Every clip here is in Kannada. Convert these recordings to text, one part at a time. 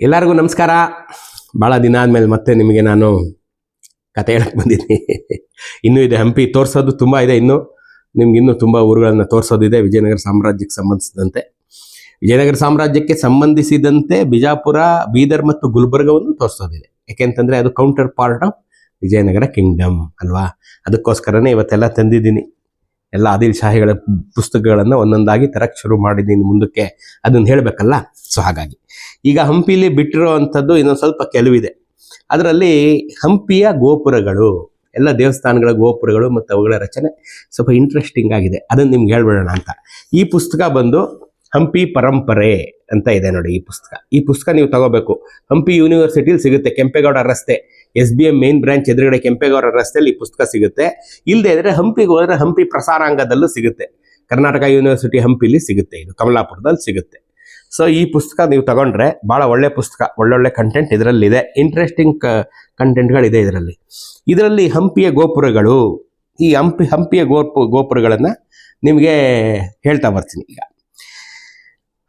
ಎಲ್ಲರಿಗೂ ನಮಸ್ಕಾರ. ಭಾಳ ದಿನ ಆದಮೇಲೆ ಮತ್ತೆ ನಿಮಗೆ ನಾನು ಕತೆ ಹೇಳಕ್ಕೆ ಬಂದಿದ್ದೀನಿ. ಇನ್ನೂ ಇದೆ ಹಂಪಿ ತೋರಿಸೋದು ತುಂಬ ಇದೆ ಇನ್ನು. ನಿಮ್ಗೆ ಇನ್ನೂ ತುಂಬ ಊರುಗಳನ್ನ ತೋರಿಸೋದಿದೆ ವಿಜಯನಗರ ಸಾಮ್ರಾಜ್ಯಕ್ಕೆ ಸಂಬಂಧಿಸಿದಂತೆ. ವಿಜಯನಗರ ಸಾಮ್ರಾಜ್ಯಕ್ಕೆ ಸಂಬಂಧಿಸಿದಂತೆ ಬಿಜಾಪುರ, ಬೀದರ್ ಮತ್ತು ಗುಲ್ಬರ್ಗವನ್ನು ತೋರಿಸೋದಿದೆ. ಯಾಕೆಂತಂದರೆ ಅದು counter part of Vijayanagara kingdom ಅಲ್ವಾ? ಅದಕ್ಕೋಸ್ಕರನೇ ಇವತ್ತೆಲ್ಲ ತಂದಿದ್ದೀನಿ. ಎಲ್ಲ ಆದಿಲ್ ಶಾಹಿಗಳ ಪುಸ್ತಕಗಳನ್ನು ಒಂದೊಂದಾಗಿ ತರಕ್ಕೆ ಶುರು ಮಾಡಿದ್ದೀನಿ ಮುಂದಕ್ಕೆ. ಅದನ್ನ ಹೇಳಬೇಕಲ್ಲ? ಸೊ ಹಾಗಾಗಿ. ಈಗ ಹಂಪಿಲಿ ಬಿಟ್ಟಿರೋ ಅಂಥದ್ದು ಇನ್ನೊಂದು ಸ್ವಲ್ಪ ಕೆಲವಿದೆ. ಅದರಲ್ಲಿ ಹಂಪಿಯ ಗೋಪುರಗಳು, ಎಲ್ಲ ದೇವಸ್ಥಾನಗಳ ಗೋಪುರಗಳು ಮತ್ತು ಅವುಗಳ ರಚನೆ ಸ್ವಲ್ಪ ಇಂಟ್ರೆಸ್ಟಿಂಗ್ ಆಗಿದೆ. ಅದನ್ನು ನಿಮ್ಗೆ ಹೇಳ್ಬಿಡೋಣ ಅಂತ. ಈ ಪುಸ್ತಕ ಬಂದು ಹಂಪಿ ಪರಂಪರೆ ಅಂತ ಇದೆ ನೋಡಿ ಈ ಪುಸ್ತಕ. ಈ ಪುಸ್ತಕ ನೀವು ತಗೋಬೇಕು. ಹಂಪಿ ಯೂನಿವರ್ಸಿಟಿಲಿ ಸಿಗುತ್ತೆ ಕೆಂಪೇಗೌಡ ರಸ್ತೆ. S B M main branch ಎದುರುಗಡೆ ಕೆಂಪೇಗೌಡ ರಸ್ತೆಯಲ್ಲಿ ಈ ಪುಸ್ತಕ ಸಿಗುತ್ತೆ. ಇಲ್ಲದೆ ಇದ್ರೆ ಹಂಪಿಗೆ ಹೋದ್ರೆ ಹಂಪಿ ಪ್ರಸಾರಾಂಗದಲ್ಲೂ ಸಿಗುತ್ತೆ. ಕರ್ನಾಟಕ ಯೂನಿವರ್ಸಿಟಿ ಹಂಪಿಲಿ ಸಿಗುತ್ತೆ ಇದು. ಕಮಲಾಪುರದಲ್ಲಿ ಸಿಗುತ್ತೆ. ಸೊ ಈ ಪುಸ್ತಕ ನೀವು ತಗೊಂಡ್ರೆ ಭಾಳ ಒಳ್ಳೆ ಪುಸ್ತಕ. ಒಳ್ಳೊಳ್ಳೆ ಕಂಟೆಂಟ್ ಇದರಲ್ಲಿದೆ. ಇಂಟ್ರೆಸ್ಟಿಂಗ್ ಕಂಟೆಂಟ್ಗಳಿದೆ ಇದರಲ್ಲಿ. ಇದರಲ್ಲಿ ಹಂಪಿಯ ಗೋಪುರಗಳು, ಈ ಹಂಪಿ, ಹಂಪಿಯ ಗೋಪು, ಗೋಪುರಗಳನ್ನು ನಿಮಗೆ ಹೇಳ್ತಾ ಬರ್ತೀನಿ ಈಗ.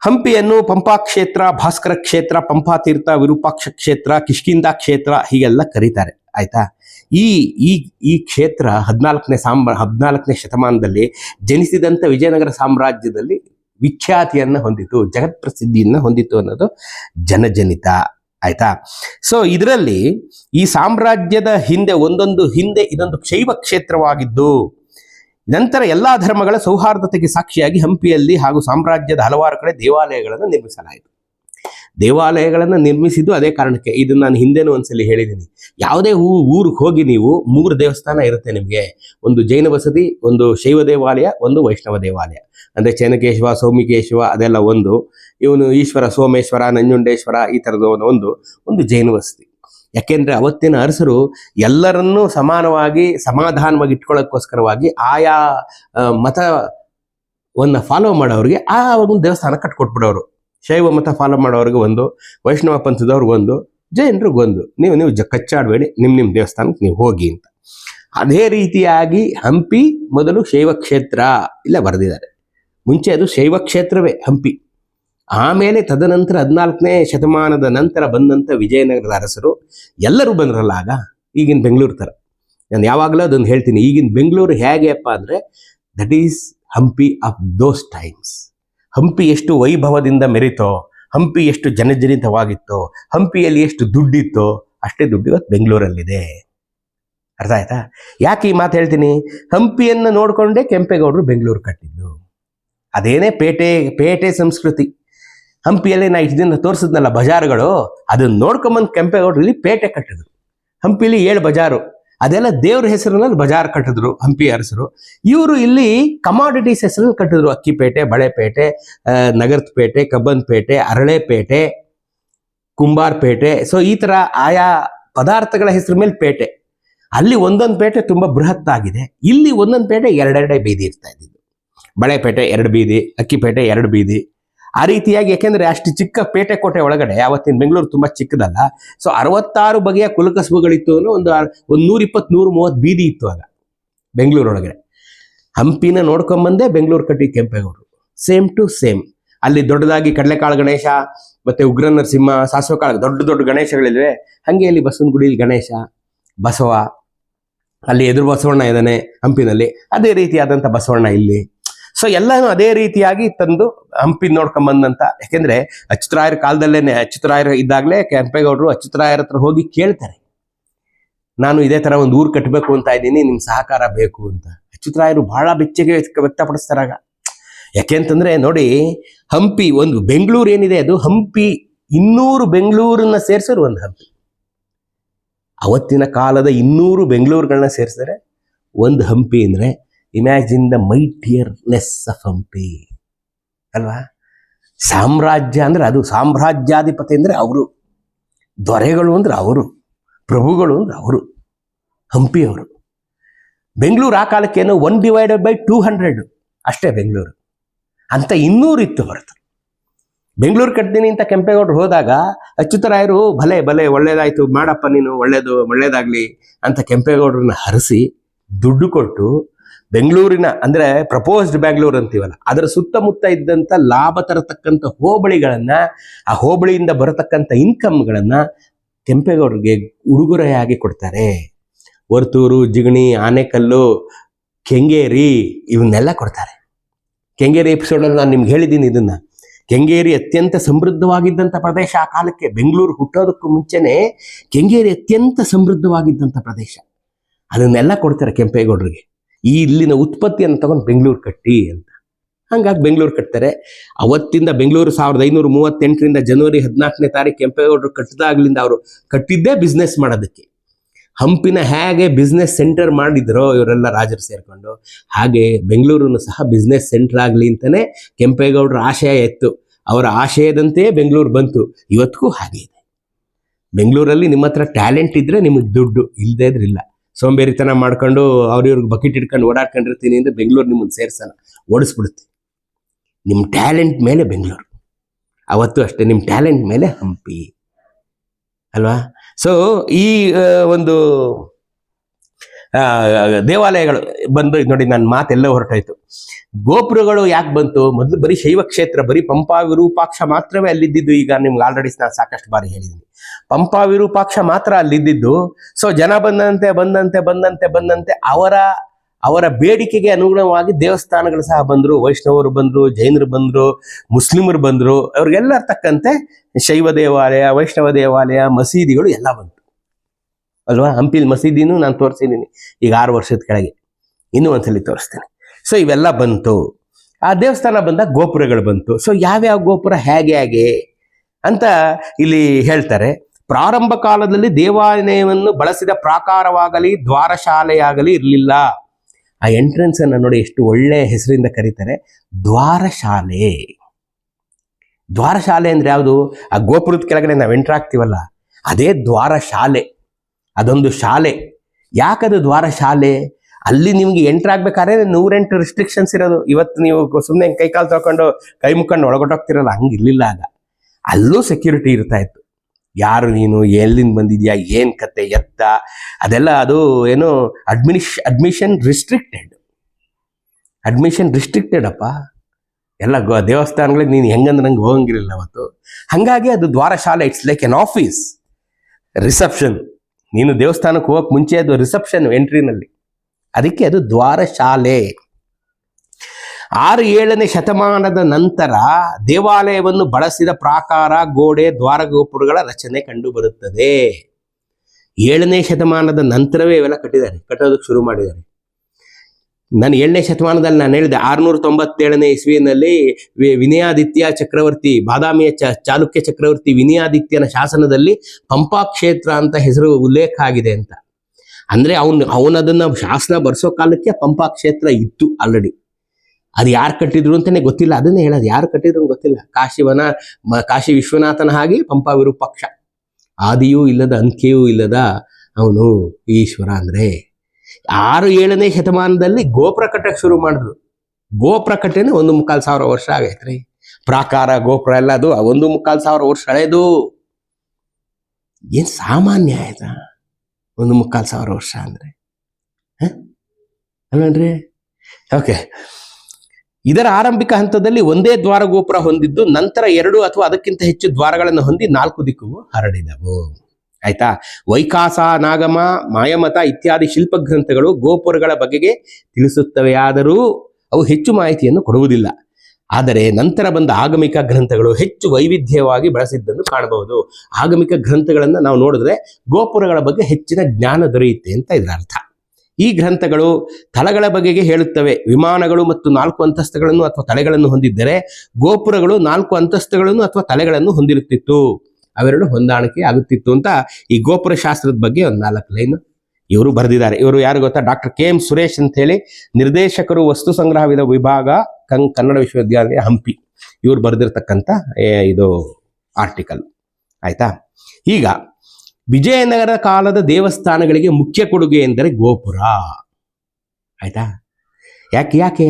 ಹಂಪಿಯನ್ನು ಪಂಪಾ ಕ್ಷೇತ್ರ, ಭಾಸ್ಕರ ಕ್ಷೇತ್ರ ಪಂಪಾತೀರ್ಥ ವಿರೂಪಾಕ್ಷ ಕ್ಷೇತ್ರ ಕಿಷ್ಕಿಂದ ಕ್ಷೇತ್ರ ಹೀಗೆಲ್ಲ ಕರೀತಾರೆ. ಆಯ್ತಾ? ಈ ಈ ಈ ಕ್ಷೇತ್ರ ಹದಿನಾಲ್ಕನೇ ಸಾಮ್ರ ಹದಿನಾಲ್ಕನೇ ಶತಮಾನದಲ್ಲಿ ಜನಿಸಿದಂಥ ವಿಜಯನಗರ ಸಾಮ್ರಾಜ್ಯದಲ್ಲಿ ವಿಖ್ಯಾತಿಯನ್ನು ಹೊಂದಿತು, ಜಗತ್ ಪ್ರಸಿದ್ಧಿಯನ್ನು ಹೊಂದಿತು ಅನ್ನೋದು ಜನಜನಿತ. ಆಯ್ತಾ? ಸೊ ಇದರಲ್ಲಿ ಈ ಸಾಮ್ರಾಜ್ಯದ ಹಿಂದೆ ಒಂದೊಂದು ಹಿಂದೆ ಇದೊಂದು ಶೈವ ಕ್ಷೇತ್ರವಾಗಿದ್ದು ನಂತರ ಎಲ್ಲಾ ಧರ್ಮಗಳ ಸೌಹಾರ್ದತೆಗೆ ಸಾಕ್ಷಿಯಾಗಿ ಹಂಪಿಯಲ್ಲಿ ಹಾಗೂ ಸಾಮ್ರಾಜ್ಯದ ಹಲವಾರು ಕಡೆ ದೇವಾಲಯಗಳನ್ನು ನಿರ್ಮಿಸಲಾಯಿತು. ದೇವಾಲಯಗಳನ್ನು ನಿರ್ಮಿಸಿದ್ದು ಅದೇ ಕಾರಣಕ್ಕೆ ಇದು ನಾನು ಹಿಂದೆನೂ ಒಂದ್ಸಲಿ ಹೇಳಿದ್ದೀನಿ ಯಾವುದೇ ಊ, ಊರಿಗೆ ಹೋಗಿ ನೀವು ಮೂರು ದೇವಸ್ಥಾನ ಇರುತ್ತೆ ನಿಮಗೆ. ಒಂದು ಜೈನ ವಸತಿ, ಒಂದು ಶೈವ ದೇವಾಲಯ, ಒಂದು ವೈಷ್ಣವ ದೇವಾಲಯ. ಅಂದರೆ ಚೈನಕೇಶವ ಸೌಮಿಕೇಶ್ವ ಅದೆಲ್ಲ ಒಂದು. ಇವನು ಈಶ್ವರ, ಸೋಮೇಶ್ವರ, ನಂಜುಂಡೇಶ್ವರ ಈ ಥರದ ಒಂದು ಒಂದು ಒಂದು ಜೈನ ವಸತಿ. ಯಾಕೆಂದ್ರೆ ಅವತ್ತಿನ ಅರಸರು ಎಲ್ಲರನ್ನೂ ಸಮಾನವಾಗಿ, ಸಮಾಧಾನವಾಗಿ ಇಟ್ಕೊಳ್ಳೋಕ್ಕೋಸ್ಕರವಾಗಿ ಆಯಾ ಮತವನ್ನು ಫಾಲೋ ಮಾಡೋರಿಗೆ ಆ ಒಂದು ದೇವಸ್ಥಾನ ಕಟ್ಕೊಟ್ಬಿಡೋರು. ಶೈವ ಮತ ಫಾಲೋ ಮಾಡೋರಿಗೆ ಒಂದು, ವೈಷ್ಣವ ಪಂಥದವ್ರಿಗೆ ಒಂದು ಜೈನರಿಗೊಂದು ನೀವು ನೀವು ಜ, ಕಚ್ಚಾಡಬೇಡಿ ನಿಮ್ಮ ನಿಮ್ಮ ದೇವಸ್ಥಾನಕ್ಕೆ ನೀವು ಹೋಗಿ ಅಂತ. ಅದೇ ರೀತಿಯಾಗಿ ಹಂಪಿ ಮೊದಲು ಶೈವ ಕ್ಷೇತ್ರ ಇಲ್ಲ ಬರೆದಿದ್ದಾರೆ. ಮುಂಚೆ ಅದು ಶೈವ ಕ್ಷೇತ್ರವೇ ಹಂಪಿ. ಆಮೇಲೆ ತದನಂತರ ಹದಿನಾಲ್ಕನೇ ಶತಮಾನದ ನಂತರ ಬಂದಂಥ ವಿಜಯನಗರದ ಅರಸರು, ಎಲ್ಲರೂ ಬಂದ್ರಲ್ಲ ಆಗ? ಈಗಿನ ಬೆಂಗಳೂರು ಥರ ನಾನು ಯಾವಾಗಲೂ ಅದೊಂದು ಹೇಳ್ತೀನಿ, ಈಗಿನ ಬೆಂಗಳೂರು ಹೇಗೆಪ್ಪ ಅಂದರೆ that is Hampi of those times Hampi ಎಷ್ಟು ವೈಭವದಿಂದ ಮೆರಿತೋ, ಹಂಪಿ ಎಷ್ಟು ಜನಜನಿತವಾಗಿತ್ತೋ, ಹಂಪಿಯಲ್ಲಿ ಎಷ್ಟು ದುಡ್ಡಿತ್ತೋ, ಅಷ್ಟೇ ದುಡ್ಡು ಇವತ್ತು ಬೆಂಗಳೂರಲ್ಲಿದೆ. ಅರ್ಥ ಆಯ್ತಾ? ಯಾಕೆ ಈ ಮಾತು ಹೇಳ್ತೀನಿ? ಹಂಪಿಯನ್ನು ನೋಡಿಕೊಂಡೇ ಕೆಂಪೇಗೌಡರು ಬೆಂಗಳೂರು ಕಟ್ಟಿದ್ದು. ಅದೇನೇ ಪೇಟೆ ಪೇಟೆ ಸಂಸ್ಕೃತಿ. ಹಂಪಿಯಲ್ಲಿ ನಾ ಇಷ್ಟು ದಿನ ತೋರಿಸಿದ್ನಲ್ಲ ಬಜಾರ್ಗಳು ಅದನ್ನ ನೋಡ್ಕೊಂಬಂದು ಕೆಂಪೇಗೌಡರು ಇಲ್ಲಿ ಪೇಟೆ ಕಟ್ಟಿದ್ರು. ಹಂಪಿಲಿ ಏಳು ಬಜಾರು, ಅದೆಲ್ಲ ದೇವ್ರ ಹೆಸರಿನಲ್ಲಿ ಬಜಾರ್ ಕಟ್ಟಿದ್ರು ಹಂಪಿ ಅರಸರು. ಇವರು ಇಲ್ಲಿ ಕಮಾಡಿಟೀಸ್ ಹೆಸರಲ್ಲಿ ಕಟ್ಟಿದ್ರು ಅಕ್ಕಿಪೇಟೆ ಬಳೆಪೇಟೆ ನಗರದ ಪೇಟೆ, ಕಬ್ಬನ್ ಪೇಟೆ ಅರಳೆಪೇಟೆ ಕುಂಬಾರ್ಪೇಟೆ ಸೊ ಈ ಥರ ಆಯಾ ಪದಾರ್ಥಗಳ ಹೆಸರು ಮೇಲೆ ಪೇಟೆ. ಅಲ್ಲಿ ಒಂದೊಂದು ಪೇಟೆ ತುಂಬ ಬೃಹತ್ತಾಗಿದೆ. ಇಲ್ಲಿ ಒಂದೊಂದು ಪೇಟೆ ಎರಡೆರಡೇ ಬೀದಿ ಇರ್ತಾ ಇದ್ದಿದ್ದು. ಬಳೆಪೇಟೆ ಎರಡು ಬೀದಿ ಅಕ್ಕಿಪೇಟೆ ಎರಡು ಬೀದಿ. ಆ ರೀತಿಯಾಗಿ, ಯಾಕೆಂದ್ರೆ ಅಷ್ಟು ಚಿಕ್ಕ ಪೇಟೆ ಕೋಟೆ ಒಳಗಡೆ ಅವತ್ತಿನ ಬೆಂಗಳೂರು ತುಂಬಾ ಚಿಕ್ಕದಲ್ಲ ಸೊ ಅರವತ್ತಾರು ಬಗೆಯ ಕುಲಕಸಬುಗಳಿತ್ತು ಅನ್ನೋ ಒಂದು ಒಂದು ನೂರ ಇಪ್ಪತ್ತ್ ನೂರು ಮೂವತ್ತು ಬೀದಿ ಇತ್ತು ಆಗ, ಬೆಂಗಳೂರೊಳಗಡೆ. ಹಂಪಿನ ನೋಡ್ಕೊಂಬಂದೆ ಬೆಂಗಳೂರು ಕಟ್ಟಿ ಕೆಂಪೇಗೌಡರು. ಸೇಮ್ ಟು ಸೇಮ್ ಅಲ್ಲಿ ದೊಡ್ಡದಾಗಿ ಕಡಲೆಕಾಳು ಗಣೇಶ, ಮತ್ತೆ ಉಗ್ರ ನರಸಿಂಹ ಸಾಸಿವೆ ಕಾಳು ದೊಡ್ಡ ದೊಡ್ಡ ಗಣೇಶಗಳಿಲ್ವೇ? ಹಂಗೆ ಇಲ್ಲಿ ಬಸವನಗುಡಿಲಿ ಗಣೇಶ, ಬಸವ, ಅಲ್ಲಿ ಎದುರು ಬಸವಣ್ಣ ಇದ್ದಾನೆ ಹಂಪಿನಲ್ಲಿ. ಅದೇ ರೀತಿಯಾದಂಥ ಬಸವಣ್ಣ ಇಲ್ಲಿ. ಸೊ ಎಲ್ಲಾನು ಅದೇ ರೀತಿಯಾಗಿ ತಂದು ಹಂಪಿ ನೋಡ್ಕೊಂಬಂದಂತ ಯಾಕೆಂದ್ರೆ ಅಚ್ಯುತರಾಯರ ಕಾಲದಲ್ಲೇನೆ, ಅಚ್ಯುತರಾಯರು ಇದ್ದಾಗಲೇ ಕೆಂಪೇಗೌಡರು ಅಚ್ಯುತರಾಯರ ಹತ್ರ ಹೋಗಿ ಕೇಳ್ತಾರೆ. ನಾನು ಇದೇ ತರ ಒಂದು ಊರು ಕಟ್ಟಬೇಕು ಅಂತ ಇದ್ದೀನಿ ನಿಮ್ ಸಹಕಾರ ಬೇಕು ಅಂತ. ಅಚ್ಯುತರಾಯರು ಬಹಳ ಬೆಚ್ಚಗೆ ವ್ಯಕ್ತಪಡಿಸ್ತಾರಾಗ ಯಾಕೆಂತಂದ್ರೆ ನೋಡಿ, ಹಂಪಿ ಒಂದು ಬೆಂಗಳೂರು ಏನಿದೆ ಅದು? ಹಂಪಿ ಇನ್ನೂರು ಬೆಂಗಳೂರನ್ನ ಸೇರಿಸೋರು ಒಂದು ಹಂಪಿ. ಅವತ್ತಿನ ಕಾಲದ ಇನ್ನೂರು ಬೆಂಗಳೂರುಗಳನ್ನ ಸೇರಿಸಿದ್ರೆ ಒಂದು ಹಂಪಿ ಅಂದ್ರೆ imagine the mightiness of Hampi ಅಲ್ವಾ? ಸಾಮ್ರಾಜ್ಯ ಅಂದ್ರೆ ಅದು. ಸಾಮ್ರಾಜ್ಯಾಧಿಪತಿ ಅಂದ್ರೆ ಅವರು. ದೊರೆಗಳು ಅಂದ್ರೆ ಅವರು. ಪ್ರಭುಗಳು ಅಂದ್ರೆ ಅವರು. ಹಂಪಿಯವರು ಬೆಂಗಳೂರು ಆ ಕಾಲಕ್ಕೇನು one divided by two hundred ಅಷ್ಟೇ ಬೆಂಗಳೂರು. ಅಂತ ಇನ್ನೂರು ಇತ್ತು ಹೊರತು. ಬೆಂಗಳೂರು ಕಟ್ತೀನಿ ಅಂತ ಕೆಂಪೇಗೌಡರು ಹೋದಾಗ, ಅಚ್ಯುತರಾಯರು, ಭಲೆ ಭಲೆ, ಒಳ್ಳೇದಾಯ್ತು, ಮಾಡಪ್ಪ ನೀನು, ಒಳ್ಳೇದು, ಒಳ್ಳೇದಾಗ್ಲಿ ಅಂತ ಕೆಂಪೇಗೌಡರನ್ನ ಹರಿಸಿ ದುಡ್ಡು ಕೊಟ್ಟು ಬೆಂಗಳೂರಿನ, ಅಂದ್ರೆ ಪ್ರಪೋಸ್ಡ್ ಬ್ಯಾಂಗ್ಳೂರ್ ಅಂತೀವಲ್ಲ, ಅದರ ಸುತ್ತಮುತ್ತ ಇದ್ದಂತ ಲಾಭ ತರತಕ್ಕಂಥ ಹೋಬಳಿಗಳನ್ನ, ಆ ಹೋಬಳಿಯಿಂದ ಬರತಕ್ಕಂಥ ಇನ್ಕಮ್ಗಳನ್ನ ಕೆಂಪೇಗೌಡರಿಗೆ ಉಡುಗೊರೆಯಾಗಿ ಕೊಡ್ತಾರೆ. ವರ್ತೂರು, ಜಿಗಣಿ, ಆನೆಕಲ್ಲು, ಕೆಂಗೇರಿ, ಇವನ್ನೆಲ್ಲ ಕೊಡ್ತಾರೆ. ಕೆಂಗೇರಿ ಎಪಿಸೋಡಲ್ಲಿ ನಾನು ನಿಮ್ಗೆ ಹೇಳಿದ್ದೀನಿ ಇದನ್ನ. ಕೆಂಗೇರಿ ಅತ್ಯಂತ ಸಮೃದ್ಧವಾಗಿದ್ದಂಥ ಪ್ರದೇಶ ಆ ಕಾಲಕ್ಕೆ, ಬೆಂಗಳೂರು ಹುಟ್ಟೋದಕ್ಕೂ ಮುಂಚೆನೆ ಕೆಂಗೇರಿ ಅತ್ಯಂತ ಸಮೃದ್ಧವಾಗಿದ್ದಂಥ ಪ್ರದೇಶ. ಅದನ್ನೆಲ್ಲ ಕೊಡ್ತಾರೆ ಕೆಂಪೇಗೌಡರಿಗೆ. ಈ ಇಲ್ಲಿನ ಉತ್ಪತ್ತಿಯನ್ನು ತಗೊಂಡು ಬೆಂಗಳೂರು ಕಟ್ಟಿ ಅಂತ. ಹಂಗಾಗಿ ಬೆಂಗಳೂರು ಕಟ್ತಾರೆ. ಅವತ್ತಿಂದ ಬೆಂಗಳೂರು ಸಾವಿರದ ಐನೂರ ಮೂವತ್ತೆಂಟರಿಂದ ಜನವರಿ ಹದಿನಾಲ್ಕನೇ ತಾರೀಕು ಕೆಂಪೇಗೌಡರು ಕಟ್ಟಿದಾಗ್ಲಿಂದ ಅವರು ಕಟ್ಟಿದ್ದೇ ಬಿಸ್ನೆಸ್ ಮಾಡೋದಕ್ಕೆ. ಹಂಪಿನ ಹೇಗೆ ಬಿಸ್ನೆಸ್ ಸೆಂಟರ್ ಮಾಡಿದ್ರೋ ಇವರೆಲ್ಲ ರಾಜರು ಸೇರಿಕೊಂಡು, ಹಾಗೆ ಬೆಂಗಳೂರನ್ನು ಸಹ ಬಿಸ್ನೆಸ್ ಸೆಂಟರ್ ಆಗಲಿ ಅಂತಲೇ ಕೆಂಪೇಗೌಡರ ಆಶಯ ಇತ್ತು ಅವರ ಆಶಯದಂತೆಯೇ ಬೆಂಗಳೂರು ಬಂತು. ಇವತ್ತಿಗೂ ಹಾಗೆ ಇದೆ. ಬೆಂಗಳೂರಲ್ಲಿ ನಿಮ್ಮ ಹತ್ರ ಟ್ಯಾಲೆಂಟ್ ಇದ್ರೆ ನಿಮಗೆ ದುಡ್ಡು ಇಲ್ಲದೇ ಇದ್ರಿಲ್ಲ ಸೋಂಬೇರಿತನ ಮಾಡ್ಕೊಂಡು ಅವ್ರಿವ್ರಿಗೆ ಬಕೆಟ್ ಇಟ್ಕೊಂಡು ಓಡಾಡ್ಕೊಂಡಿರ್ತೀನಿ ಅಂದರೆ ಬೆಂಗಳೂರು ನಿಮ್ಮನ್ನು ಸೇರ್ಸಲ್ಲ, ಓಡಿಸ್ಬಿಡುತ್ತೆ. ನಿಮ್ಮ ಟ್ಯಾಲೆಂಟ್ ಮೇಲೆ ಬೆಂಗಳೂರು. ಅವತ್ತು ಅಷ್ಟೇ ನಿಮ್ಮ ಟ್ಯಾಲೆಂಟ್ ಮೇಲೆ ಹಂಪಿ. ಅಲ್ವಾ? ಸೊ ಈ ಒಂದು ದೇವಾಲಯಗಳು ಬಂದು ನೋಡಿ ನನ್ನ ಮಾತೆಲ್ಲ ಹೊರಟಾಯ್ತು. ಗೋಪುರಗಳು ಯಾಕೆ ಬಂತು? ಮೊದಲು ಬರೀ ಶೈವ ಕ್ಷೇತ್ರ, ಬರೀ ಪಂಪಾ ವಿರೂಪಾಕ್ಷ ಮಾತ್ರವೇ ಅಲ್ಲಿದ್ದಿದ್ದು. ಈಗ ನಿಮ್ಗೆ ಆಲ್ರೆಡಿ ನಾನು ಸಾಕಷ್ಟು ಬಾರಿ ಹೇಳಿದ್ದೀನಿ. ಪಂಪಾ ವಿರೂಪಾಕ್ಷ ಮಾತ್ರ ಅಲ್ಲಿದ್ದಿದ್ದು. ಸೊ ಜನ ಬಂದಂತೆ ಬಂದಂತೆ ಬಂದಂತೆ ಬಂದಂತೆ ಅವರ ಅವರ ಬೇಡಿಕೆಗೆ ಅನುಗುಣವಾಗಿ ದೇವಸ್ಥಾನಗಳು ಸಹ ಬಂದರು. ವೈಷ್ಣವರು ಬಂದರು, ಜೈನರು ಬಂದರು, ಮುಸ್ಲಿಮರು ಬಂದರು. ಅವ್ರಿಗೆಲ್ಲ ತಕ್ಕಂತೆ ಶೈವ ದೇವಾಲಯ, ವೈಷ್ಣವ ದೇವಾಲಯ, ಮಸೀದಿಗಳು ಎಲ್ಲ ಬಂತು. ಅಲ್ವಾ? ಹಂಪಿಲ್ ಮಸೀದಿನೂ ನಾನು ತೋರಿಸಿದ್ದೀನಿ ಈಗ ಆರು ವರ್ಷದ ಕೆಳಗೆ. ಇನ್ನೂ ಒಂದ್ಸಲಿ ತೋರಿಸ್ತೇನೆ. ಸೊ ಇವೆಲ್ಲ ಬಂತು. ಆ ದೇವಸ್ಥಾನ ಬಂದಾಗ ಗೋಪುರಗಳು ಬಂತು. ಸೊ ಯಾವ್ಯಾವ ಗೋಪುರ? ಹೇಗೆ ಹೇಗೆ? ಅಂತ ಇಲ್ಲಿ ಹೇಳ್ತಾರೆ. ಪ್ರಾರಂಭ ಕಾಲದಲ್ಲಿ ದೇವಾಲಯವನ್ನು ಬಳಸಿದ ಪ್ರಾಕಾರವಾಗಲಿ, ದ್ವಾರಶಾಲೆಯಾಗಲಿ ಇರಲಿಲ್ಲ. ಆ ಎಂಟ್ರೆನ್ಸ್ ಅನ್ನು ನೋಡಿ ಎಷ್ಟು ಒಳ್ಳೆ ಹೆಸರಿಂದ ಕರೀತಾರೆ. ದ್ವಾರಶಾಲೆ. ದ್ವಾರಶಾಲೆ ಅಂದ್ರೆ ಯಾವುದು? ಆ ಗೋಪುರದ ಕೆಳಗಡೆ ನಾವು ಎಂಟ್ರ್ ಆಗ್ತೀವಲ್ಲ. ಅದೇ ದ್ವಾರಶಾಲೆ. ಅದೊಂದು ಶಾಲೆ. ಯಾಕದು ದ್ವಾರಶಾಲೆ ಅಲ್ಲಿ ನಿಮ್ಗೆ ಎಂಟ್ರ್ ಆಗ್ಬೇಕಾದ್ರೆ ನೂರೆಂಟು ರಿಸ್ಟ್ರಿಕ್ಷನ್ಸ್ ಇರೋದು. ಇವತ್ತು ನೀವು ಸುಮ್ಮನೆ ಕೈಕಾಲು ತಗೊಂಡು ಕೈ ಮುಕ್ಕೊಂಡು ಒಳಗೊಟ್ಟೋಗ್ತಿರಲ್ಲ ಹಂಗಿರ್ಲಿಲ್ಲ ಆಗ. ಅಲ್ಲೂ ಸೆಕ್ಯೂರಿಟಿ ಇರ್ತಾ ಇತ್ತು. ಯಾರು ನೀನು? ಎಲ್ಲಿಂದ ಬಂದಿದ್ಯಾ? ಏನು ಕತೆ? ಎತ್ತ? ಅದೆಲ್ಲ ಅದು ಏನು ಅಡ್ಮಿನಿಶ್ ಅಡ್ಮಿಷನ್ ರಿಸ್ಟ್ರಿಕ್ಟೆಡ್ ಅಡ್ಮಿಷನ್ ರಿಸ್ಟ್ರಿಕ್ಟೆಡ್ ಅಪ್ಪ. ಎಲ್ಲ ದೇವಸ್ಥಾನಗಳಿಗೆ ನೀನು ಹೆಂಗಂದ್ರೆ ನಂಗೆ ಹೋಗಂಗಿರಲಿಲ್ಲ ಅವತ್ತು. ಹಂಗಾಗಿ ಅದು ದ್ವಾರಶಾಲೆ it's like an office reception ನೀನು ದೇವಸ್ಥಾನಕ್ಕೆ ಹೋಗಕ್ಕೆ ಮುಂಚೆ ಅದು ರಿಸೆಪ್ಷನ್ ಎಂಟ್ರಿನಲ್ಲಿ ಅದಕ್ಕೆ ಅದು ದ್ವಾರಶಾಲೆ. ಆರು ಏಳನೇ ಶತಮಾನದ ನಂತರ ದೇವಾಲಯವನ್ನು ಬಳಸಿದ ಪ್ರಾಕಾರ, ಗೋಡೆ, ದ್ವಾರಗೋಪುರಗಳ ರಚನೆ ಕಂಡುಬರುತ್ತದೆ. ಏಳನೇ ಶತಮಾನದ ನಂತರವೇ ಇವೆಲ್ಲ ಕಟ್ಟಿದ್ದಾರೆ, ಕಟ್ಟೋದಕ್ಕೆ ಶುರು ಮಾಡಿದ್ದಾರೆ. ನಾನು ಏಳನೇ ಶತಮಾನದಲ್ಲಿ ನಾನು ಹೇಳಿದೆ ಆರ್ನೂರ ತೊಂಬತ್ತೇಳನೇ ಇಸ್ವಿನಲ್ಲಿ ವಿನಯಾದಿತ್ಯ ಚಕ್ರವರ್ತಿ, ಬಾದಾಮಿಯ ಚ, ಚಾಲುಕ್ಯ ಚಕ್ರವರ್ತಿ ವಿನಯಾದಿತ್ಯನ ಶಾಸನದಲ್ಲಿ ಪಂಪಾ ಕ್ಷೇತ್ರ ಅಂತ ಹೆಸರು ಉಲ್ಲೇಖ ಆಗಿದೆ ಅಂತ. ಅಂದ್ರೆ ಅವನು, ಅವನದನ್ನ ಶಾಸನ ಬರ್ಸೋ ಕಾಲಕ್ಕೆ ಪಂಪಾ ಕ್ಷೇತ್ರ ಇತ್ತು ಆಲ್ರೆಡಿ ಅದು ಯಾರು ಕಟ್ಟಿದ್ರು ಅಂತಾನೆ ಗೊತ್ತಿಲ್ಲ, ಅದನ್ನೇ ಹೇಳೋದು, ಯಾರು ಕಟ್ಟಿದ್ರು ಗೊತ್ತಿಲ್ಲ. ಕಾಶಿವನ ಕಾಶಿ ವಿಶ್ವನಾಥನ ಹಾಗೆ ಪಂಪಾ ವಿರೂಪಾಕ್ಷ. ಆದಿಯೂ ಇಲ್ಲದ ಅಂತ್ಯವೂ ಇಲ್ಲದ ಅವನು ಈಶ್ವರ ಅಂದ್ರೆ ಆರು ಏಳನೇ ಶತಮಾನದಲ್ಲಿ ಗೋಪುರ ಕಟ್ಟಕ್ಕೆ ಶುರು ಮಾಡಿದ್ರು. ಗೋಪುರ ಒಂದು ಮುಕ್ಕಾಲು ಸಾವಿರ ವರ್ಷ ಆಗೈತ್ರಿ. ಪ್ರಾಕಾರ, ಗೋಪುರ ಎಲ್ಲ ಅದು ಒಂದು ಮುಕ್ಕಾಲು ಸಾವಿರ ವರ್ಷ ಹಳೆಯದು ಏನು ಸಾಮಾನ್ಯ ಆಯ್ತಾ? ಒಂದು ಮುಕ್ಕಾಲು ಸಾವಿರ ವರ್ಷ ಅಂದ್ರೆ? ಅಲ್ವೇನ್ರಿ? ಓಕೆ. ಇದರ ಆರಂಭಿಕ ಹಂತದಲ್ಲಿ ಒಂದೇ ದ್ವಾರ ಗೋಪುರ ಹೊಂದಿದ್ದು, ನಂತರ ಎರಡು ಅಥವಾ ಅದಕ್ಕಿಂತ ಹೆಚ್ಚು ದ್ವಾರಗಳನ್ನು ಹೊಂದಿ ನಾಲ್ಕು ದಿಕ್ಕು ಹರಡಿದವು. ಆಯ್ತಾ? ವೈಕಾಸ, ನಾಗಮ, ಮಾಯಮತ ಇತ್ಯಾದಿ ಶಿಲ್ಪಗ್ರಂಥಗಳು ಗೋಪುರಗಳ ಬಗೆಗೆ ತಿಳಿಸುತ್ತವೆಯಾದರೂ ಅವು ಹೆಚ್ಚು ಮಾಹಿತಿಯನ್ನು ಕೊಡುವುದಿಲ್ಲ. ಆದರೆ ನಂತರ ಬಂದ ಆಗಮಿಕ ಗ್ರಂಥಗಳು ಹೆಚ್ಚು ವೈವಿಧ್ಯವಾಗಿ ಬಳಸಿದ್ದನ್ನು ಕಾಣಬಹುದು. ಆಗಮಿಕ ಗ್ರಂಥಗಳನ್ನು ನಾವು ನೋಡಿದ್ರೆ ಗೋಪುರಗಳ ಬಗ್ಗೆ ಹೆಚ್ಚಿನ ಜ್ಞಾನ ದೊರೆಯುತ್ತೆ ಅಂತ ಇದರ ಅರ್ಥ. ಈ ಗ್ರಂಥಗಳು ತಲೆಗಳ ಬಗೆಗೆ ಹೇಳುತ್ತವೆ. ವಿಮಾನಗಳು ಮತ್ತು ನಾಲ್ಕು ಅಂತಸ್ತುಗಳನ್ನು ಅಥವಾ ತಲೆಗಳನ್ನು ಹೊಂದಿದ್ದರೆ ಗೋಪುರಗಳು ನಾಲ್ಕು ಅಂತಸ್ತುಗಳನ್ನು ಅಥವಾ ತಲೆಗಳನ್ನು ಹೊಂದಿರುತ್ತಿತ್ತು. ಅವೆರಡು ಹೊಂದಾಣಿಕೆ ಆಗುತ್ತಿತ್ತು ಅಂತ ಈ ಗೋಪುರ ಶಾಸ್ತ್ರದ ಬಗ್ಗೆ ಒಂದು ನಾಲ್ಕು ಲೈನ್ ಇವರು ಬರೆದಿದ್ದಾರೆ. ಇವರು ಯಾರು ಗೊತ್ತಾ? ಡಾಕ್ಟರ್ ಕೆ ಎಂ ಸುರೇಶ್ ಅಂತ ಹೇಳಿ ನಿರ್ದೇಶಕರು ವಸ್ತು ಸಂಗ್ರಹ ವಿಧ ವಿಭಾಗ ಕಂ ಕನ್ನಡ ವಿಶ್ವವಿದ್ಯಾಲಯ ಹಂಪಿ. ಇವರು ಬರೆದಿರ್ತಕ್ಕಂಥ ಏ, ಇದು ಆರ್ಟಿಕಲ್ ಆಯ್ತಾ? ಈಗ ವಿಜಯನಗರ ಕಾಲದ ದೇವಸ್ಥಾನಗಳಿಗೆ ಮುಖ್ಯ ಕೊಡುಗೆ ಎಂದರೆ ಗೋಪುರ. ಆಯ್ತಾ? ಯಾಕೆ ಯಾಕೆ?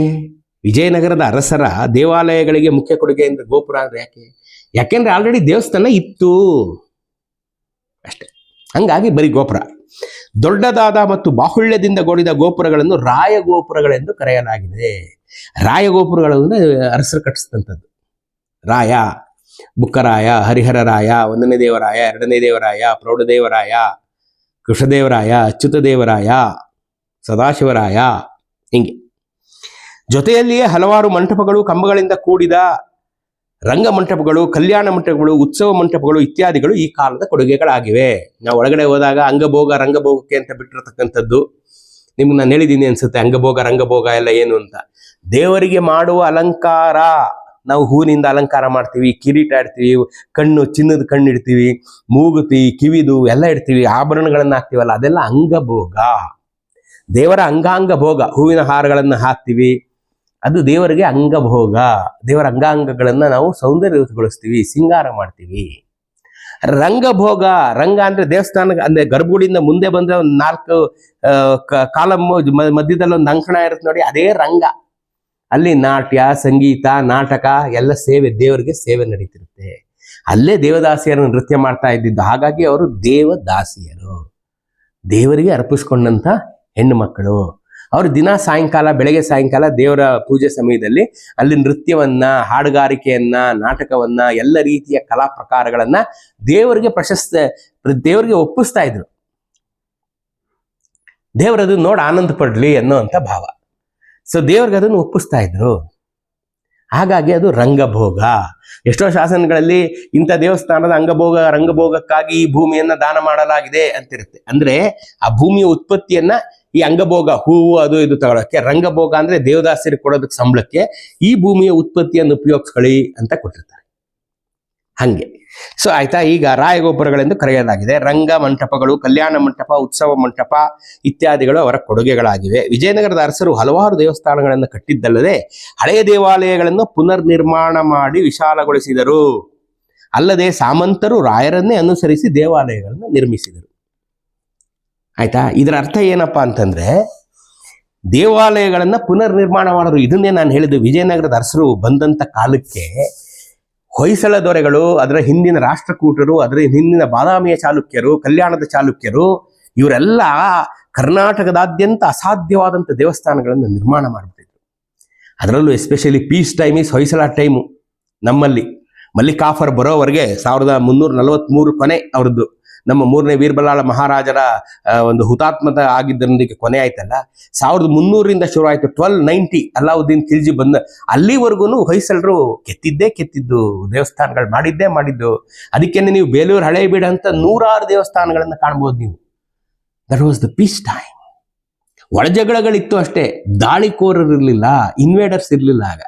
ವಿಜಯನಗರದ ಅರಸರ ದೇವಾಲಯಗಳಿಗೆ ಮುಖ್ಯ ಕೊಡುಗೆ ಎಂದರೆ ಗೋಪುರ ಅಂದ್ರೆ ಯಾಕೆ? ಯಾಕೆಂದ್ರೆ ಆಲ್ರೆಡಿ ದೇವಸ್ಥಾನ ಇತ್ತು. ಅಷ್ಟೇ. ಹಂಗಾಗಿ ಬರೀ ಗೋಪುರ. ದೊಡ್ಡದಾದ ಮತ್ತು ಬಾಹುಳ್ಯದಿಂದ ಗೋಡಿದ ಗೋಪುರಗಳನ್ನು ರಾಯ ಗೋಪುರಗಳೆಂದು ಕರೆಯಲಾಗಿದೆ. ರಾಯ ಗೋಪುರಗಳು ಅಂದ್ರೆ ಅರಸರು ಕಟ್ಟಿಸಿದಂಥದ್ದು. ರಾಯ, ಬುಕ್ಕರಾಯ, ಹರಿಹರ ರಾಯ, ಒಂದನೇ ದೇವರಾಯ, ಎರಡನೇ ದೇವರಾಯ ಪ್ರೌಢದೇವರಾಯ ಕೃಷ್ಣದೇವರಾಯ ಅಚ್ಯುತ ದೇವರಾಯ ಸದಾಶಿವರಾಯ ಹಿಂಗೆ. ಜೊತೆಯಲ್ಲಿಯೇ ಹಲವಾರು ಮಂಟಪಗಳು ಕಂಬಗಳಿಂದ ಕೂಡಿದ ರಂಗ ಮಂಟಪಗಳು, ಕಲ್ಯಾಣ ಮಂಟಪಗಳು, ಉತ್ಸವ ಮಂಟಪಗಳು ಇತ್ಯಾದಿಗಳು ಈ ಕಾಲದ ಕೊಡುಗೆಗಳಾಗಿವೆ. ನಾವು ಒಳಗಡೆ ಹೋದಾಗ ಅಂಗಭೋಗ, ರಂಗಭೋಗಕ್ಕೆ ಅಂತ ಬಿಟ್ಟಿರತಕ್ಕಂಥದ್ದು ನಿಮ್ಗೆ ನಾನು ಹೇಳಿದ್ದೀನಿ ಅನ್ಸುತ್ತೆ ಅಂಗಭೋಗ, ರಂಗಭೋಗ ಎಲ್ಲ ಏನು ಅಂತ. ದೇವರಿಗೆ ಮಾಡುವ ಅಲಂಕಾರ, ನಾವು ಹೂವಿನಿಂದ ಅಲಂಕಾರ ಮಾಡ್ತೀವಿ, ಕಿರೀಟ ಇಡ್ತೀವಿ, ಕಣ್ಣು ಚಿನ್ನದ ಕಣ್ಣು ಇಡ್ತೀವಿ, ಮೂಗುತಿ, ಕಿವಿದು ಎಲ್ಲ ಇಡ್ತೀವಿ, ಆಭರಣಗಳನ್ನು ಹಾಕ್ತೀವಲ್ಲ, ಅದೆಲ್ಲ ಅಂಗಭೋಗ. ದೇವರ ಅಂಗಾಂಗ ಭೋಗ ಹೂವಿನ ಹಾರಗಳನ್ನು ಹಾಕ್ತೀವಿ. ಅದು ದೇವರಿಗೆ ಅಂಗಭೋಗ. ದೇವರ ಅಂಗಾಂಗಗಳನ್ನ ನಾವು ಸೌಂದರ್ಯಗೊಳಿಸ್ತೀವಿ ಸಿಂಗಾರ ಮಾಡ್ತೀವಿ. ರಂಗಭೋಗ, ರಂಗ ಅಂದ್ರೆ ದೇವಸ್ಥಾನ, ಅಂದ್ರೆ ಗರ್ಭಗುಡಿಯಿಂದ ಮುಂದೆ ಬಂದ್ರೆ ಒಂದು ನಾಲ್ಕು ಕಾಲಮ್ ಮಧ್ಯದಲ್ಲಿ ಒಂದು ಅಂಕಣ ಇರುತ್ತೆ ನೋಡಿ, ಅದೇ ರಂಗ. ಅಲ್ಲಿ ನಾಟ್ಯ, ಸಂಗೀತ, ನಾಟಕ ಎಲ್ಲ ಸೇವೆ ದೇವರಿಗೆ ಸೇವೆ ನಡೀತಿರುತ್ತೆ. ಅಲ್ಲೇ ದೇವದಾಸಿಯರು ನೃತ್ಯ ಮಾಡ್ತಾ ಇದ್ದಿದ್ದು, ಹಾಗಾಗಿ ಅವರು ದೇವದಾಸಿಯರು. ದೇವರಿಗೆ ಅರ್ಪಿಸ್ಕೊಂಡಂತ ಹೆಣ್ಣು ಮಕ್ಕಳು. ಅವರು ದಿನ ಸಾಯಂಕಾಲ, ಬೆಳಗ್ಗೆ ಸಾಯಂಕಾಲ ದೇವರ ಪೂಜೆ ಸಮಯದಲ್ಲಿ ಅಲ್ಲಿ ನೃತ್ಯವನ್ನ, ಹಾಡುಗಾರಿಕೆಯನ್ನ, ನಾಟಕವನ್ನ, ಎಲ್ಲ ರೀತಿಯ ಕಲಾ ಪ್ರಕಾರಗಳನ್ನ ದೇವರಿಗೆ ಪ್ರಶಸ್ತ, ದೇವರಿಗೆ ಒಪ್ಪಿಸ್ತಾ ಇದ್ರು. ದೇವರದು ನೋಡಿ ಆನಂದ ಪಡ್ಲಿ ಅನ್ನೋಂಥ ಭಾವ. ಸೊ ದೇವ್ರಿಗೆ ಅದನ್ನು ಒಪ್ಪಿಸ್ತಾ ಇದ್ರು. ಹಾಗಾಗಿ ಅದು ರಂಗಭೋಗ. ಎಷ್ಟೋ ಶಾಸನಗಳಲ್ಲಿ ಇಂಥ ದೇವಸ್ಥಾನದ ಅಂಗಭೋಗ, ರಂಗಭೋಗಕ್ಕಾಗಿ ಈ ಭೂಮಿಯನ್ನ ದಾನ ಮಾಡಲಾಗಿದೆ ಅಂತಿರುತ್ತೆ. ಅಂದ್ರೆ ಆ ಭೂಮಿಯ ಉತ್ಪತ್ತಿಯನ್ನ ಈ ಅಂಗಭೋಗ, ಹೂವು ಅದು ಇದು ತಗೊಳಕ್ಕೆ. ರಂಗಭೋಗ ಅಂದ್ರೆ ದೇವದಾಸರಿಗೆ ಕೊಡೋದಕ್ಕೆ ಸಂಬಳಕ್ಕೆ ಈ ಭೂಮಿಯ ಉತ್ಪತ್ತಿಯನ್ನು ಉಪಯೋಗಿಸ್ಕೊಳ್ಳಿ ಅಂತ ಕೊಟ್ಟಿರ್ತಾರೆ. ಹಂಗೆ. ಸೊ ಆಯ್ತಾ? ಈಗ ರಾಯಗೋಪುರಗಳೆಂದು ಕರೆಯಲಾಗಿದೆ. ರಂಗ ಮಂಟಪಗಳು, ಕಲ್ಯಾಣ ಮಂಟಪ, ಉತ್ಸವ ಮಂಟಪ ಇತ್ಯಾದಿಗಳು ಅವರ ಕೊಡುಗೆಗಳಾಗಿವೆ. ವಿಜಯನಗರದ ಅರಸರು ಹಲವಾರು ದೇವಸ್ಥಾನಗಳನ್ನು ಕಟ್ಟಿದ್ದಲ್ಲದೆ ಹಳೆಯ ದೇವಾಲಯಗಳನ್ನು ಪುನರ್ ನಿರ್ಮಾಣ ಮಾಡಿ ವಿಶಾಲಗೊಳಿಸಿದರು. ಅಲ್ಲದೆ ಸಾಮಂತರು ರಾಯರನ್ನೇ ಅನುಸರಿಸಿ ದೇವಾಲಯಗಳನ್ನು ನಿರ್ಮಿಸಿದರು. ಆಯ್ತಾ? ಇದರ ಅರ್ಥ ಏನಪ್ಪ ಅಂತಂದ್ರೆ, ದೇವಾಲಯಗಳನ್ನು ಪುನರ್ ನಿರ್ಮಾಣ ಮಾಡೋರು, ಇದನ್ನೇ ನಾನು ಹೇಳಿದ್ದು, ವಿಜಯನಗರದ ಅರಸರು ಬಂದಂತ ಕಾಲಕ್ಕೆ ಹೊಯ್ಸಳ ದೊರೆಗಳು, ಅದರ ಹಿಂದಿನ ರಾಷ್ಟ್ರಕೂಟರು, ಅದರ ಹಿಂದಿನ ಬಾದಾಮಿಯ ಚಾಲುಕ್ಯರು, ಕಲ್ಯಾಣದ ಚಾಲುಕ್ಯರು, ಇವರೆಲ್ಲ ಕರ್ನಾಟಕದಾದ್ಯಂತ ಅಸಾಧ್ಯವಾದಂಥ ದೇವಸ್ಥಾನಗಳನ್ನು ನಿರ್ಮಾಣ ಮಾಡಿಬಿಟ್ಟಿದ್ರು. ಅದರಲ್ಲೂ especially peace time is Hoysala time ನಮ್ಮಲ್ಲಿ. ಮಲ್ಲಿಕಾಫರ್ ಬರೋವರೆಗೆ ಸಾವಿರದ ಮುನ್ನೂರ ನಲವತ್ತ್ಮೂರು ಕೊನೆ ಅವ್ರದ್ದು. ನಮ್ಮ ಮೂರನೇ ವೀರಬಲ್ಲಾಳ ಮಹಾರಾಜರ ಒಂದು ಹುತಾತ್ಮತ ಆಗಿದ್ದರೊಂದಿಗೆ ಕೊನೆ ಆಯ್ತಲ್ಲ? ಸಾವಿರದ ಮುನ್ನೂರಿಂದ ಶುರು ಆಯ್ತು. ಟ್ವೆಲ್ ನೈಂಟಿ ಅಲ್ಲಾವುದ್ದೀನ್ ಖಿಲ್ಜಿ ಬಂದ, ಅಲ್ಲಿವರೆಗೂ ಹೊಯ್ಸಳರು ಕೆತ್ತಿದ್ದೇ ಕೆತ್ತಿದ್ದು, ದೇವಸ್ಥಾನಗಳು ಮಾಡಿದ್ದೇ ಮಾಡಿದ್ದು. ಅದಕ್ಕೇನೆ ನೀವು ಬೇಲೂರು ಹಳೆ ಬೀಡ ಅಂತ ನೂರಾರು ದೇವಸ್ಥಾನಗಳನ್ನು ಕಾಣ್ಬೋದು ನೀವು. That was the peace time ಒಳಜಗಳಗಳಿತ್ತು ಅಷ್ಟೇ. ದಾಳಿಕೋರರು ಇರಲಿಲ್ಲ ಇನ್ವೇಡರ್ಸ್ ಇರಲಿಲ್ಲ ಆಗ.